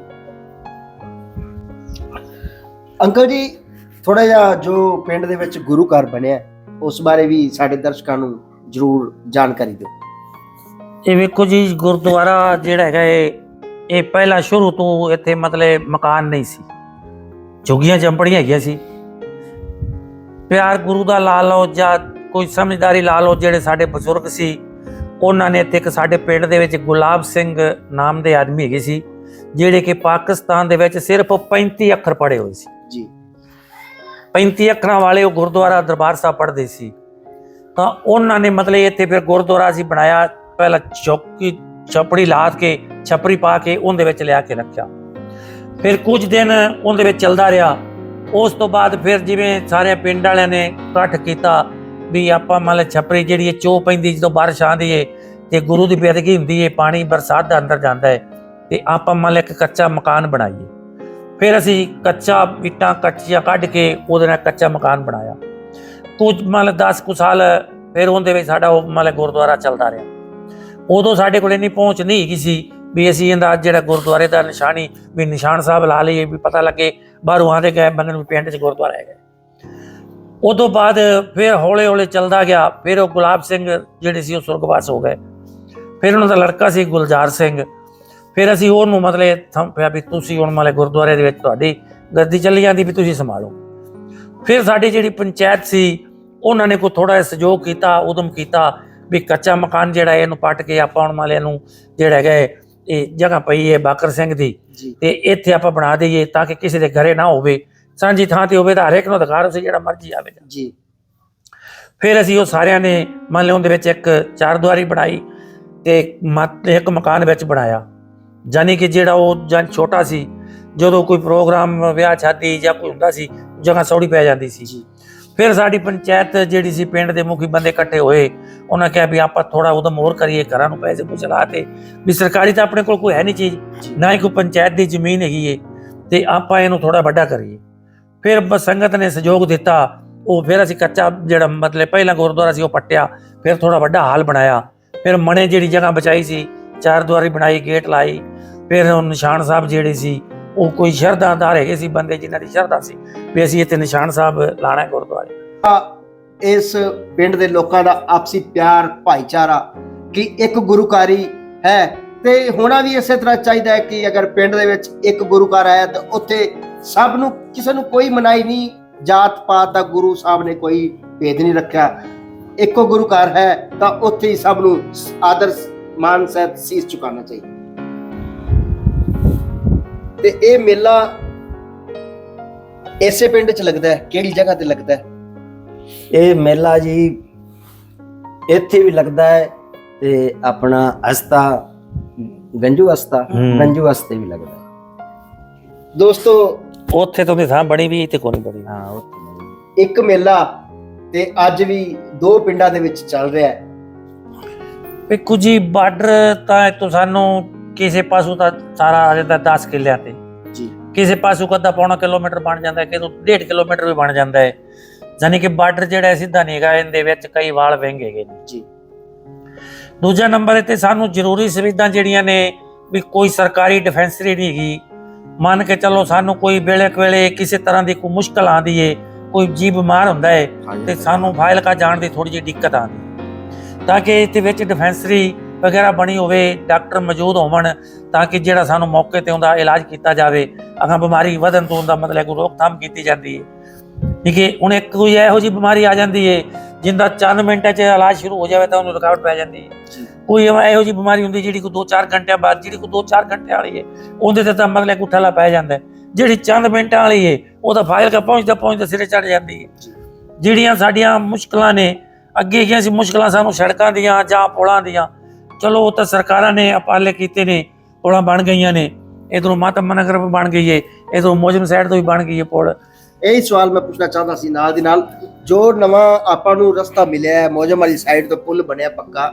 S2: ਅੰਕਲ ਜੀ ਥੋੜਾ ਜਿਹਾ ਜੋ ਪਿੰਡ ਦੇ ਵਿੱਚ ਗੁਰੂ ਘਰ ਬਣਿਆ ਉਸ ਬਾਰੇ ਵੀ ਸਾਡੇ ਦਰਸ਼ਕਾਂ ਨੂੰ ਜ਼ਰੂਰ ਜਾਣਕਾਰੀ ਦਿਓ।
S1: ਇਹ ਵੇਖੋ ਜੀ ਗੁਰਦੁਆਰਾ ਜਿਹੜਾ ਹੈਗਾ ਇਹ ਇਹ ਪਹਿਲਾਂ ਸ਼ੁਰੂ ਤੋਂ ਇੱਥੇ ਮਤਲਬ ਮਕਾਨ ਨਹੀਂ ਸੀ। ਝੁੱਗੀਆਂ ਚੰਪੜੀਆਂ ਹੈਗੀਆਂ ਸੀ। ਪਿਆਰ ਗੁਰੂ ਦਾ ਲਾ ਲਓ ਜਾਂ ਕੋਈ ਸਮਝਦਾਰੀ ਲਾ ਲਓ ਜਿਹੜੇ ਸਾਡੇ ਬਜ਼ੁਰਗ ਸੀ ਉਹਨਾਂ ਨੇ ਇੱਥੇ ਇੱਕ ਸਾਡੇ ਪਿੰਡ ਦੇ ਵਿੱਚ ਗੁਲਾਬ ਸਿੰਘ ਨਾਮ ਦੇ ਆਦਮੀ ਹੈਗੇ ਸੀ ਜਿਹੜੇ ਕਿ ਪਾਕਿਸਤਾਨ ਦੇ ਵਿੱਚ ਸਿਰਫ 35 ਅੱਖਰ ਪੜ੍ਹੇ ਹੋਏ ਸੀ।
S2: ਜੀ।
S1: 35 ਅੱਖਰਾਂ ਵਾਲੇ ਉਹ ਗੁਰਦੁਆਰਾ ਦਰਬਾਰ ਸਾਹਿਬ ਪੜ੍ਹਦੇ ਸੀ। ਤਾਂ ਉਹਨਾਂ ਨੇ ਮਤਲਬ ਇੱਥੇ ਫਿਰ ਗੁਰਦੁਆਰਾ ਅਸੀਂ ਬਣਾਇਆ, ਪਹਿਲਾਂ ਚੌਕੀ ਛਪੜੀ ਲਾਦ ਕੇ, ਛਪਰੀ ਪਾ ਕੇ ਉਹਦੇ ਵਿੱਚ ਲਿਆ ਕੇ ਰੱਖਿਆ। ਫਿਰ ਕੁਝ ਦਿਨ ਉਹਦੇ ਵਿੱਚ ਚੱਲਦਾ ਰਿਹਾ। ਉਸ ਤੋਂ ਬਾਅਦ ਫਿਰ ਜਿਵੇਂ ਸਾਰੇ ਪਿੰਡ ਵਾਲਿਆਂ ਨੇ ਇਕੱਠ ਕੀਤਾ ਵੀ ਆਪਾਂ ਮੰਨ ਲਾ ਛਪਰੀ ਜਿਹੜੀ ਹੈ ਚੋ ਪੈਂਦੀ ਜਦੋਂ ਬਾਰਿਸ਼ ਆਉਂਦੀ ਏ ਤੇ ਗੁਰੂ ਦੀ ਬੇਦਗੀ ਹੁੰਦੀ ਏ, ਪਾਣੀ ਬਰਸਾਤ ਦਾ ਅੰਦਰ ਜਾਂਦਾ ਹੈ ਤੇ ਆਪਾਂ ਮੰਨ ਲਾ ਇੱਕ ਕੱਚਾ ਮਕਾਨ ਬਣਾਈਏ। ਫਿਰ ਅਸੀਂ ਕੱਚਾ ਇੱਟਾਂ, ਕੱਚੀਆਂ ਕੱਢ ਕੇ ਉਹਦੇ ਨਾਲ ਕੱਚਾ ਮਕਾਨ ਬਣਾਇਆ। ਕੁਝ ਮਤਲਬ ਲਾ 10 ਕੁ ਸਾਲ ਫਿਰ ਉਹਦੇ ਵਿੱਚ ਸਾਡਾ ਉਹ ਮਤਲਬ ਗੁਰਦੁਆਰਾ ਚੱਲਦਾ ਰਿਹਾ। ਉਦੋਂ ਸਾਡੇ ਕੋਲ ਇੰਨੀ ਪਹੁੰਚ ਨਹੀਂ ਹੈਗੀ ਸੀ ਵੀ ਅਸੀਂ ਇਹਦਾ ਜਿਹੜਾ ਗੁਰਦੁਆਰੇ ਦਾ ਨਿਸ਼ਾਨੀ ਵੀ ਨਿਸ਼ਾਨ ਸਾਹਿਬ ਲਾ ਲਈਏ ਵੀ ਪਤਾ ਲੱਗੇ ਬਾਹਰੋਂ ਆਂਦੇ ਗਏ ਬੰਦੇ ਨੂੰ ਵੀ ਪਿੰਡ 'ਚ ਗੁਰਦੁਆਰਾ ਹੈਗਾ। ਉਦੋਂ ਬਾਅਦ ਫਿਰ ਹੌਲੇ ਹੌਲੇ ਚੱਲਦਾ ਗਿਆ, ਫਿਰ ਉਹ ਗੁਲਾਬ ਸਿੰਘ ਜਿਹੜੇ ਸੀ ਉਹ ਸੁਰਗਵਾਸ ਹੋ ਗਏ। ਫਿਰ ਉਹਨਾਂ ਦਾ ਲੜਕਾ ਸੀ ਗੁਲਜ਼ਾਰ ਸਿੰਘ। ਫਿਰ ਅਸੀਂ ਉਹਨੂੰ ਮਤਲਬ ਥੰਪਿਆ ਵੀ ਤੁਸੀਂ ਹੁਣ ਮਤਲਬ ਗੁਰਦੁਆਰੇ ਦੇ ਵਿੱਚ ਤੁਹਾਡੀ ਗੱਦੀ ਚੱਲੀ ਜਾਂਦੀ ਵੀ ਤੁਸੀਂ ਸੰਭਾਲੋ। ਫਿਰ ਸਾਡੀ ਜਿਹੜੀ ਪੰਚਾਇਤ ਸੀ ਉਹਨਾਂ ਨੇ ਕੋਈ ਥੋੜਾ ਜਿਹਾ ਸਹਿਯੋਗ ਕੀਤਾ ਉਦਮ ਕੀਤਾ ਵੀ ਕੱਚਾ ਮਕਾਨ ਜਿਹੜਾ ਇਹਨੂੰ ਪੱਟ ਕੇ ਆਪਾਂ ਹੁਣ ਮਾਲੇ ਨੂੰ ਜਿਹੜਾ ਹੈਗਾ ਇਹ ਜਗ੍ਹਾ ਪਈ ਹੈ ਬਾਕਰ ਸਿੰਘ ਦੀ। ਤੇ ਇੱਥੇ ਆਪਾਂ ਬਣਾ ਦਈਏ ਤਾਂ ਕਿ ਕਿਸੇ ਦੇ ਘਰੇ ਨਾ ਹੋਵੇ। ਸਾਂਝੀ ਥਾਂ ਤੇ ਹੋਵੇ ਤਾਂ ਹਰੇਕ ਨੂੰ ਅਧਿਕਾਰ ਉਸੇ ਜਿਹੜਾ ਮਰਜ਼ੀ ਆਵੇਗਾ
S2: ਜੀ।
S1: ਫਿਰ ਅਸੀਂ ਉਹ ਸਾਰਿਆਂ ਨੇ ਮੰਨ ਲਿਆ ਉਹਦੇ ਵਿੱਚ ਇੱਕ ਚਾਰ ਦੁਆਰੀ ਬਣਾਈ ਤੇ ਇੱਕ ਮਕਾਨ ਵਿੱਚ ਬਣਾਇਆ। ਜਾਨੀ ਕਿ ਜਿਹੜਾ ਉਹ ਜਾਂ ਛੋਟਾ ਸੀ ਜਦੋਂ ਕੋਈ ਪ੍ਰੋਗਰਾਮ ਵਿਆਹ ਸ਼ਾਦੀ ਜਾਂ ਕੋਈ ਹੁੰਦਾ ਸੀ ਜਗ੍ਹਾ ਸੌੜੀ ਪੈ ਜਾਂਦੀ ਸੀ।
S2: ਜੀ।
S1: ਫਿਰ ਸਾਡੀ ਪੰਚਾਇਤ ਜਿਹੜੀ ਸੀ ਪਿੰਡ ਦੇ ਮੁਖੀ ਬੰਦੇ ਇਕੱਠੇ ਹੋਏ। ਉਹਨਾਂ ਕਿਹਾ ਵੀ ਆਪਾਂ ਥੋੜਾ ਉਦਮ ਹੋਰ ਕਰੀਏ ਘਰਾਂ ਨੂੰ ਪੈਸੇ ਪੂਸੇ ਲਾ ਤੇ। ਵੀ ਸਰਕਾਰੀ ਤਾਂ ਆਪਣੇ ਕੋਲ ਕੋਈ ਹੈ ਨਹੀਂ ਚੀਜ਼। ਨਾ ਹੀ ਕੋਈ ਪੰਚਾਇਤ ਦੀ ਜ਼ਮੀਨ ਹੈਗੀ ਏ। ਤੇ ਆਪਾਂ ਇਹਨੂੰ ਥੋੜਾ ਵੱਡਾ ਕਰੀਏ। ਫਿਰ ਸੰਗਤ ਨੇ ਸਹਿਯੋਗ ਦਿੱਤਾ। ਉਹ ਫਿਰ ਅਸੀਂ ਕੱਚਾ ਜਿਹੜਾ ਮਤਲਬ ਪਹਿਲਾਂ ਗੁਰਦੁਆਰਾ ਸੀ ਉਹ ਪੱਟਿਆ। ਫਿਰ ਥੋੜਾ ਵੱਡਾ ਹਾਲ ਬਣਾਇਆ। ਫਿਰ ਮਣੇ ਜਿਹੜੀ ਜਗ੍ਹਾ ਬਚਾਈ ਸੀ ਚਾਰ ਦੁਆਰੀ ਬਣਾਈ ਗੇਟ ਲਾਈ। ਫਿਰ ਉਹ ਨਿਸ਼ਾਨ ਸਾਹਿਬ ਜਿਹੜੇ ਸੀ ਉਹ ਕੋਈ ਸ਼ਰਧਾ ਦਾ ਹੈਗੇ ਸੀ ਬੰਦੇ ਜਿਨ੍ਹਾਂ ਦੀ ਸ਼ਰਧਾ ਸੀ ਵੀ ਅਸੀਂ ਇੱਥੇ ਨਿਸ਼ਾਨ ਸਾਹਿਬ ਲਾਣਾ ਹੈ ਗੁਰਦੁਆਰੇ।
S2: ਇਸ ਪਿੰਡ ਦੇ ਲੋਕਾਂ ਦਾ ਆਪਸੀ ਪਿਆਰ, ਭਾਈਚਾਰਾ ਕਿ ਇੱਕ ਗੁਰੂਕਾਰੀ ਹੈ ਤੇ ਹੋਣਾ ਵੀ ਇਸੇ ਤਰ੍ਹਾਂ ਚਾਹੀਦਾ ਹੈ ਕਿ ਅਗਰ ਪਿੰਡ ਦੇ ਵਿੱਚ ਇੱਕ ਗੁਰੂਕਾਰ ਹੈ ਤਾਂ ਉੱਥੇ ਸਭ ਨੂੰ ਕਿਸੇ ਨੂੰ ਕੋਈ ਮਨਾਈ ਨਹੀਂ, ਜਾਤ ਪਾਤ ਦਾ ਗੁਰੂ ਸਾਹਿਬ ਨੇ ਕੋਈ ਭੇਦ ਨਹੀਂ ਰੱਖਿਆ। ਇੱਕੋ ਗੁਰੂਕਾਰ ਹੈ ਤਾਂ ਉੱਥੇ ਹੀ ਸਭ ਨੂੰ ਆਦਰ ਮਾਨ ਸਹਿਤ ਸੀਸ ਝੁਕਾਉਣਾ ਚਾਹੀਦਾ। ਤੇ ਇਹ ਮੇਲਾ ਇਸੇ ਪਿੰਡ 'ਚ ਲੱਗਦਾ ਹੈ ਕਿਹੜੀ ਜਗ੍ਹਾ ਤੇ ਲੱਗਦਾ ਹੈ
S3: ਇਹ ਮੇਲਾ ਜੀ ਇੱਥੇ ਵੀ ਲੱਗਦਾ ਹੈ ਤੇ ਆਪਣਾ ਹਸਤਾ ਗੰਜੂ ਹਸਤਾ
S1: ਹੂੰ।
S3: ਗੰਜੂ ਹਸਤੇ ਵੀ ਲੱਗਦਾ ਹੈ
S2: ਦੋਸਤੋ
S1: ਉੱਥੇ ਤੋਂ ਦੀ ਥਾਂ ਬਣੀ ਵੀ ਤੇ ਕੋਈ ਨਹੀਂ ਬਣੀ
S3: ਹਾਂ ਉੱਥੇ ਨਹੀਂ।
S2: ਇੱਕ ਮੇਲਾ ਤੇ ਅੱਜ ਵੀ ਦੋ ਪਿੰਡਾਂ ਦੇ ਵਿੱਚ ਚੱਲ ਰਿਹਾ ਹੈ
S1: ਵੇਖੋ ਜੀ ਬਾਰਡਰ ਤਾਂ ਇੱਥੋਂ ਸਾਨੂੰ ਕਿਸੇ ਪਾਸੋਂ ਤਾਂ ਸਾਰਾ ਅਜੇ ਤਾਂ 10 ਕਿੱਲਿਆਂ ਤੇ।
S2: ਜੀ।
S1: ਕਿਸੇ ਪਾਸੋਂ ਕਦਾ ਪੌਣਾ ਕਿਲੋਮੀਟਰ ਬਣ ਜਾਂਦਾ ਹੈ ਕਿਦੋਂ 1.5 ਕਿਲੋਮੀਟਰ ਵੀ ਬਣ ਜਾਂਦਾ ਹੈ। ਯਾਨੀ ਕਿ ਬਾਰਡਰ ਜਿਹੜਾ ਹੈ ਸਿੱਧਾ ਨਹੀਂ ਹੈਗਾ ਇਹਦੇ ਵਿੱਚ ਕਈ ਵਾਲ ਵਹਿੰਗ ਹੈਗੇ ਨੇ।
S2: ਜੀ।
S1: ਦੂਜਾ ਨੰਬਰ ਤੇ ਸਾਨੂੰ ਜ਼ਰੂਰੀ ਸੁਵਿਧਾ ਜਿਹੜੀਆਂ ਨੇ ਵੀ ਕੋਈ ਸਰਕਾਰੀ ਡਿਫੈਂਸਰੀ ਨਹੀਂ ਹੈਗੀ। ਮੰਨ ਕੇ ਚੱਲੋ ਸਾਨੂੰ ਕੋਈ ਵੇਲੇ ਵੇਲੇ ਕਿਸੇ ਤਰ੍ਹਾਂ ਦੀ ਕੋਈ ਮੁਸ਼ਕਲ ਆਂਦੀ ਏ ਕੋਈ ਜੀ ਬਿਮਾਰ ਹੁੰਦਾ ਹੈ ਤੇ ਸਾਨੂੰ ਫਾਈਲ ਕਾ ਜਾਣ ਦੀ ਥੋੜੀ ਜਿਹੀ ਦਿੱਕਤ ਆਉਂਦੀ ਹੈ। ਤਾਂ ਕਿ ਇੱਥੇ ਵਿੱਚ ਡਿਫੈਂਸਰੀ ਵਗੈਰਾ ਬਣੀ ਹੋਵੇ ਡਾਕਟਰ ਮੌਜੂਦ ਹੋਵਣ ਤਾਂ ਕਿ ਜਿਹੜਾ ਸਾਨੂੰ ਮੌਕੇ ਤੇ ਉਹਦਾ ਇਲਾਜ ਕੀਤਾ ਜਾਵੇ। ਅਗਾਂ ਬਿਮਾਰੀ ਵਧਣ ਤੋਂ ਉਹਦਾ ਮਤਲਬ ਕੋਈ ਰੋਕਥਾਮ ਕੀਤੀ ਜਾਂਦੀ ਹੈ। ਠੀਕ ਹੈ ਹੁਣ ਇੱਕ ਕੋਈ ਇਹੋ ਜਿਹੀ ਬਿਮਾਰੀ ਆ ਜਾਂਦੀ ਹੈ ਜਿੰਦਾ ਚੰਦ ਮਿੰਟਾਂ 'ਚ ਇਲਾਜ ਸ਼ੁਰੂ ਹੋ ਜਾਵੇ ਤਾਂ ਉਹਨੂੰ ਰੁਕਾਵਟ ਪੈ ਜਾਂਦੀ ਹੈ। ਕੋਈ ਇਹੋ ਜਿਹੀ ਬਿਮਾਰੀ ਹੁੰਦੀ ਜਿਹੜੀ ਕੋਈ 2-4 ਘੰਟਿਆਂ ਬਾਅਦ ਜਿਹੜੀ ਕੋਈ 2-4 ਘੰਟਿਆਂ ਵਾਲੀ ਹੈ ਉਹਦੇ ਤੇ ਤਾਂ ਮਤਲਬ ਕੁੱਠਲਾ ਪੈ ਜਾਂਦਾ। ਜਿਹੜੀ ਚੰਦ ਮਿੰਟਾਂ ਵਾਲੀ ਹੈ ਉਹ ਤਾਂ ਫਾਈਲ ਕਾ ਪਹੁੰਚਦਾ ਪਹੁੰਚਦਾ ਸਿਰੇ ਚੜ ਜਾਂਦੀ ਹੈ। ਜਿਹੜੀਆਂ ਸਾਡੀਆਂ ਮੁਸ਼ਕਲਾਂ ਨੇ ਅੱਗੇ ਗਿਆ ਸੀ ਮੁਸ਼ਕਲਾਂ ਸਾਨੂੰ ਸੜਕਾਂ ਦੀਆਂ ਜਾਂ ਪੁਲਾਂ ਦੀਆਂ ਚਲੋ ਉਹ ਤਾਂ ਸਰਕਾਰਾਂ ਨੇ ਉਪਾਲੇ ਕੀਤੇ ਨੇ ਪੁਲਾਂ ਬਣ ਗਈਆਂ ਨੇ ਇਧਰੋਂ ਮਾਤਮ ਨਗਰ ਬਣ ਗਈ ਏ ਇਧਰੋਂ ਮੋਜਮ ਸਾਈਡ ਤੋਂ ਵੀ ਬਣ ਗਈ ਏ ਪੁਲ
S2: ਇਹੀ ਸਵਾਲ ਮੈਂ ਪੁੱਛਣਾ ਚਾਹੁੰਦਾ ਸੀ ਨਾਲ ਦੀ ਨਾਲ ਜੋ ਨਵਾਂ ਆਪਾਂ ਨੂੰ ਰਸਤਾ ਮਿਲਿਆ ਹੈ ਮੋਜਮ ਵਾਲੀ ਸਾਈਡ ਤੋਂ ਪੁਲ ਬਣਿਆ ਪੱਕਾ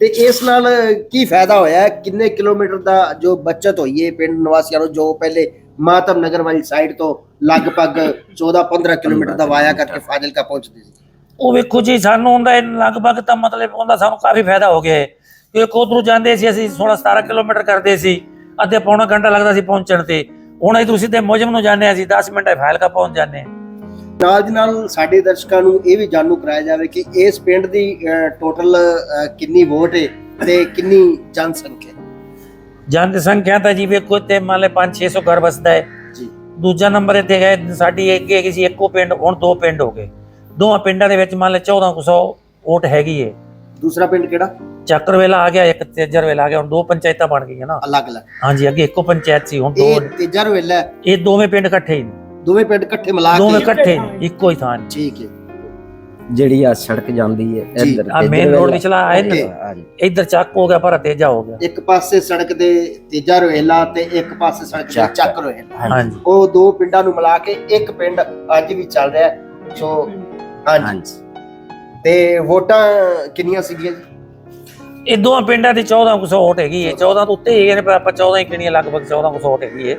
S2: ਤੇ ਇਸ ਨਾਲ ਕੀ ਫਾਇਦਾ ਹੋਇਆ? ਕਿੰਨੇ ਕਿਲੋਮੀਟਰ ਦਾ ਜੋ ਬਚਤ ਹੋਈ ਹੈ ਪਿੰਡ ਨਿਵਾਸੀਆਂ ਨੂੰ ਜੋ ਪਹਿਲੇ ਮਾਤਮ ਨਗਰ ਵਾਲੀ ਸਾਈਡ ਤੋਂ ਲਗਭਗ 14-15 ਕਿਲੋਮੀਟਰ ਦਾ ਵਾਇਆ ਕਰਕੇ ਫਾਜ਼ਿਲਕਾ ਪਹੁੰਚਦੇ ਸੀ?
S1: ਉਹ ਵੇਖੋ ਜੀ ਸਾਨੂੰ ਹੁੰਦਾ ਇਹ ਲਗਭਗ ਤਾਂ ਮਤਲਬ ਉਹਦਾ ਸਾਨੂੰ ਕਾਫੀ ਫਾਇਦਾ ਹੋ ਗਿਆ ਹੈ ਕਿਉਂਕਿ ਉਧਰੋਂ ਜਾਂਦੇ ਸੀ ਅਸੀਂ 16 17 ਕਿਲੋਮੀਟਰ ਕਰਦੇ ਸੀ ਅੱਧੇ ਪੌਣਾ ਘੰਟਾ ਲੱਗਦਾ ਸੀ ਪਹੁੰਚਣ ਤੇ। ਹੁਣ ਅਸੀਂ ਸਿੱਧੇ ਮੋਜਮ ਨੂੰ ਜਾਂਦੇ ਹਾਂ ਅਸੀਂ 10 ਮਿੰਟਾਂ ਫਾਇਲਕਾ ਪਹੁੰਚ ਜਾਂਦੇ ਹਾਂ।
S2: ਨਾਲ ਦੀ ਨਾਲ ਸਾਡੇ ਦਰਸ਼ਕਾਂ ਨੂੰ ਇਹ ਵੀ ਜਾਣੂ ਕਰਾਇਆ ਜਾਵੇ ਕਿ ਇਸ ਪਿੰਡ ਦੀ ਟੋਟਲ ਕਿੰਨੀ ਵੋਟ ਹੈ ਤੇ ਕਿੰਨੀ ਜਨਸੰਖਿਆ ਹੈ?
S1: ਜਨ ਸੰਖਿਆ ਤਾਂ ਜੀ ਵੇਖੋ ਤੇ ਮੰਨ ਲੈ 5-600 ਘਰ ਵਸਦਾ ਹੈ।
S2: ਜੀ।
S1: ਦੂਜਾ ਨੰਬਰ ਇੱਥੇ ਹੈ ਸਾਡੀ ਇੱਕ ਹੈਗੀ ਸੀ ਇੱਕੋ ਪਿੰਡ ਹੁਣ ਦੋ ਪਿੰਡ ਹੋ ਗਏ। ਦੋਵਾਂ ਪਿੰਡਾਂ ਦੇ ਵਿੱਚ ਮੰਨ ਲੈ 1400 ਵੋਟ ਹੈਗੀ ਏ
S2: ਦੂਸਰਾ ਪਿੰਡ ਕਿਹੜਾ?
S1: ਚੱਕਰਵੇਲਾ ਆ ਗਿਆ ਇੱਕ ਤੇਜਰਵੇਲਾ ਆ ਗਿਆ ਹੁਣ ਦੋ ਪੰਚਾਇਤਾਂ ਬਣ ਗਈਆਂ ਨਾ।
S2: ਅਲੱਗ ਅਲੱਗ।
S1: ਹਾਂਜੀ ਅੱਗੇ ਇੱਕੋ ਪੰਚਾਇਤ ਸੀ ਹੁਣ ਦੋ
S2: ਇਹ ਤੀਜਾ ਰਵੇਲਾ ਹੈ,
S1: ਇਹ ਦੋਵੇਂ ਪਿੰਡ ਇਕੱਠੇ ਹੀ ਨੇ।
S2: ਦੋਵੇਂ ਪਿੰਡ ਇਕੱਠੇ ਮਿਲਾ
S1: ਦੋਵੇਂ
S2: ਕੇ
S1: ਇਕੱਠੇ ਨੇ ਇੱਕੋ ਹੀ ਥਾਂ
S2: ਠੀਕ ਹੈ।
S3: ਜਿਹੜੀ ਆ ਸੜਕ ਜਾਂਦੀ ਹੈ
S2: ਜੀ,
S3: ਇੱਧਰ
S1: ਆ ਮੇਨ ਰੋਡ ਵਿਚਲਾ ਆਏ ਨਾ
S2: Okay.
S3: ਹਾਂਜੀ
S1: ਇੱਧਰ ਚੱਕ ਹੋ ਗਿਆ ਪਰ ਤੇਜਾ ਹੋ ਗਿਆ।
S2: ਇੱਕ ਪਾਸੇ ਸੜਕ ਦੇ ਤੀਜਾ ਰਵੇਲਾ ਤੇ ਇੱਕ ਪਾਸੇ ਸੜਕ ਦੇ
S3: ਚੱਕ।
S2: ਚੱਕ ਰਵੇਲਾ
S1: ਹਾਂਜੀ।
S2: ਉਹ ਦੋ ਪਿੰਡਾਂ ਨੂੰ ਮਿਲਾ ਕੇ ਇੱਕ ਪਿੰਡ ਅੱਜ ਵੀ ਚੱਲ ਰਿਹਾ ਹੈ। ਸੋ ਹਾਂਜੀ।
S3: ਹਾਂਜੀ
S2: ਤੇ ਵੋਟਾਂ ਕਿੰਨੀਆਂ ਸੀਗੀਆਂ ਜੀ?
S1: ਇਹ ਦੋਵਾਂ ਪਿੰਡਾਂ ਦੀ 1400 ਵੋਟ ਹੈਗੀ ਹੈ। 14 ਤੋਂ ਉੱਤੇ ਹੀ ਨੇ ਪਰ ਆਪਾਂ 14 ਹੀ ਕਿੰਨੀ ਲਗਭਗ 1400 ਵੋਟ ਹੈਗੀ ਹੈ।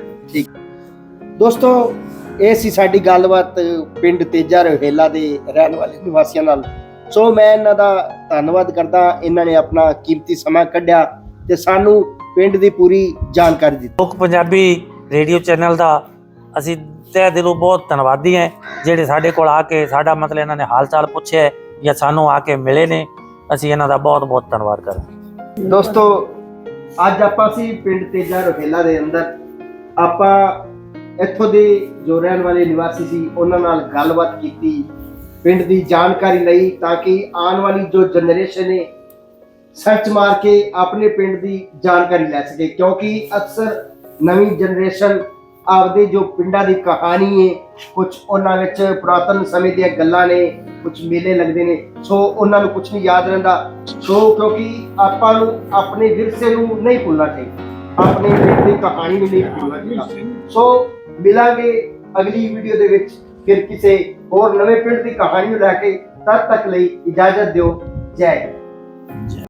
S2: ਦੋਸਤੋ ਇਹ ਸੀ ਸਾਡੀ ਗੱਲਬਾਤ ਪਿੰਡ ਤੇਜਾ ਰਵੇਲਾ ਦੇ ਰਹਿਣ ਵਾਲੇ ਨਿਵਾਸੀਆਂ ਨਾਲ। ਸੋ ਮੈਂ ਇਹਨਾਂ ਦਾ ਧੰਨਵਾਦ ਕਰਦਾ। ਇਹਨਾਂ ਨੇ ਆਪਣਾ ਕੀਮਤੀ ਸਮਾਂ ਕੱਢਿਆ ਤੇ ਸਾਨੂੰ ਪਿੰਡ ਦੀ ਪੂਰੀ ਜਾਣਕਾਰੀ ਦਿੱਤੀ।
S1: ਲੋਕ ਪੰਜਾਬੀ ਰੇਡੀਓ ਚੈਨਲ ਦਾ ਅਸੀਂ ਤਹਿ ਦਿਲੋਂ ਬਹੁਤ ਧੰਨਵਾਦੀ ਹਾਂ ਜਿਹੜੇ ਸਾਡੇ ਕੋਲ ਆ ਕੇ ਸਾਡਾ ਮਤਲਬ ਇਹਨਾਂ ਨੇ ਹਾਲ ਚਾਲ ਪੁੱਛਿਆ ਜਾਂ ਸਾਨੂੰ ਆ ਕੇ ਮਿਲੇ ਨੇ, ਅਸੀਂ ਇਹਨਾਂ ਦਾ ਬਹੁਤ ਬਹੁਤ ਧੰਨਵਾਦ ਕਰਦੇ
S2: ਦੋਸਤੋ, ਅੱਜ ਆਪਾਂ ਸੀ ਪਿੰਡ ਤੇਜਾ ਰੋਹੇਲਾ ਦੇ ਅੰਦਰ। ਆਪਾਂ ਇੱਥੋਂ ਦੇ ਜੋ ਰਹਿਣ ਵਾਲੇ ਨਿਵਾਸੀ ਸੀ, ਉਹਨਾਂ ਨਾਲ ਗੱਲਬਾਤ ਕੀਤੀ, ਪਿੰਡ ਦੀ ਜਾਣਕਾਰੀ ਲਈ ਤਾਂ ਕਿ ਆਉਣ ਵਾਲੀ ਜੋ ਜਨਰੇਸ਼ਨ ਹੈ ਸਰਚ ਮਾਰ ਕੇ ਆਪਣੇ ਪਿੰਡ ਦੀ ਜਾਣਕਾਰੀ ਲੈ ਸਕੇ। ਕਿਉਂਕਿ ਅਕਸਰ ਨਵੀਂ ਜਨਰੇਸ਼ਨ ਆਪਦੇ ਜੋ ਪਿੰਡਾਂ ਦੀ ਕਹਾਣੀ ਹੈ ਕੁਝ ਉਹਨਾਂ ਵਿੱਚ ਪੁਰਾਤਨ ਸਮੇਂ ਦੀਆਂ ਗੱਲਾਂ ਨੇ ਕੁਝ ਮੇਲੇ ਲੱਗਦੇ ਨੇ। ਸੋ ਉਹਨਾਂ ਨੂੰ ਕੁਝ ਨਹੀਂ ਯਾਦ ਰਹਿੰਦਾ। ਸੋ ਕਿਉਂਕਿ ਆਪਾਂ ਨੂੰ ਆਪਣੇ ਵਿਰਸੇ ਨੂੰ ਨਹੀਂ ਭੁੱਲਣਾ ਚਾਹੀਦਾ। ਆਪਣੇ ਪਿੰਡ ਦੀ ਕਹਾਣੀ ਨੂੰ ਨਹੀਂ ਭੁੱਲਣਾ ਚਾਹੀਦਾ। ਸੋ ਮਿਲਾਂਗੇ ਅਗਲੀ ਵੀਡੀਓ ਦੇ ਵਿੱਚ। ਫਿਰ ਕਿਸੇ ਹੋਰ ਨਵੇਂ ਪਿੰਡ ਦੀ ਕਹਾਣੀ ਨੂੰ ਲੈ ਕੇ। ਤਦ ਤੱਕ ਲਈ ਇਜਾਜ਼ਤ ਦਿਓ। ਜੈ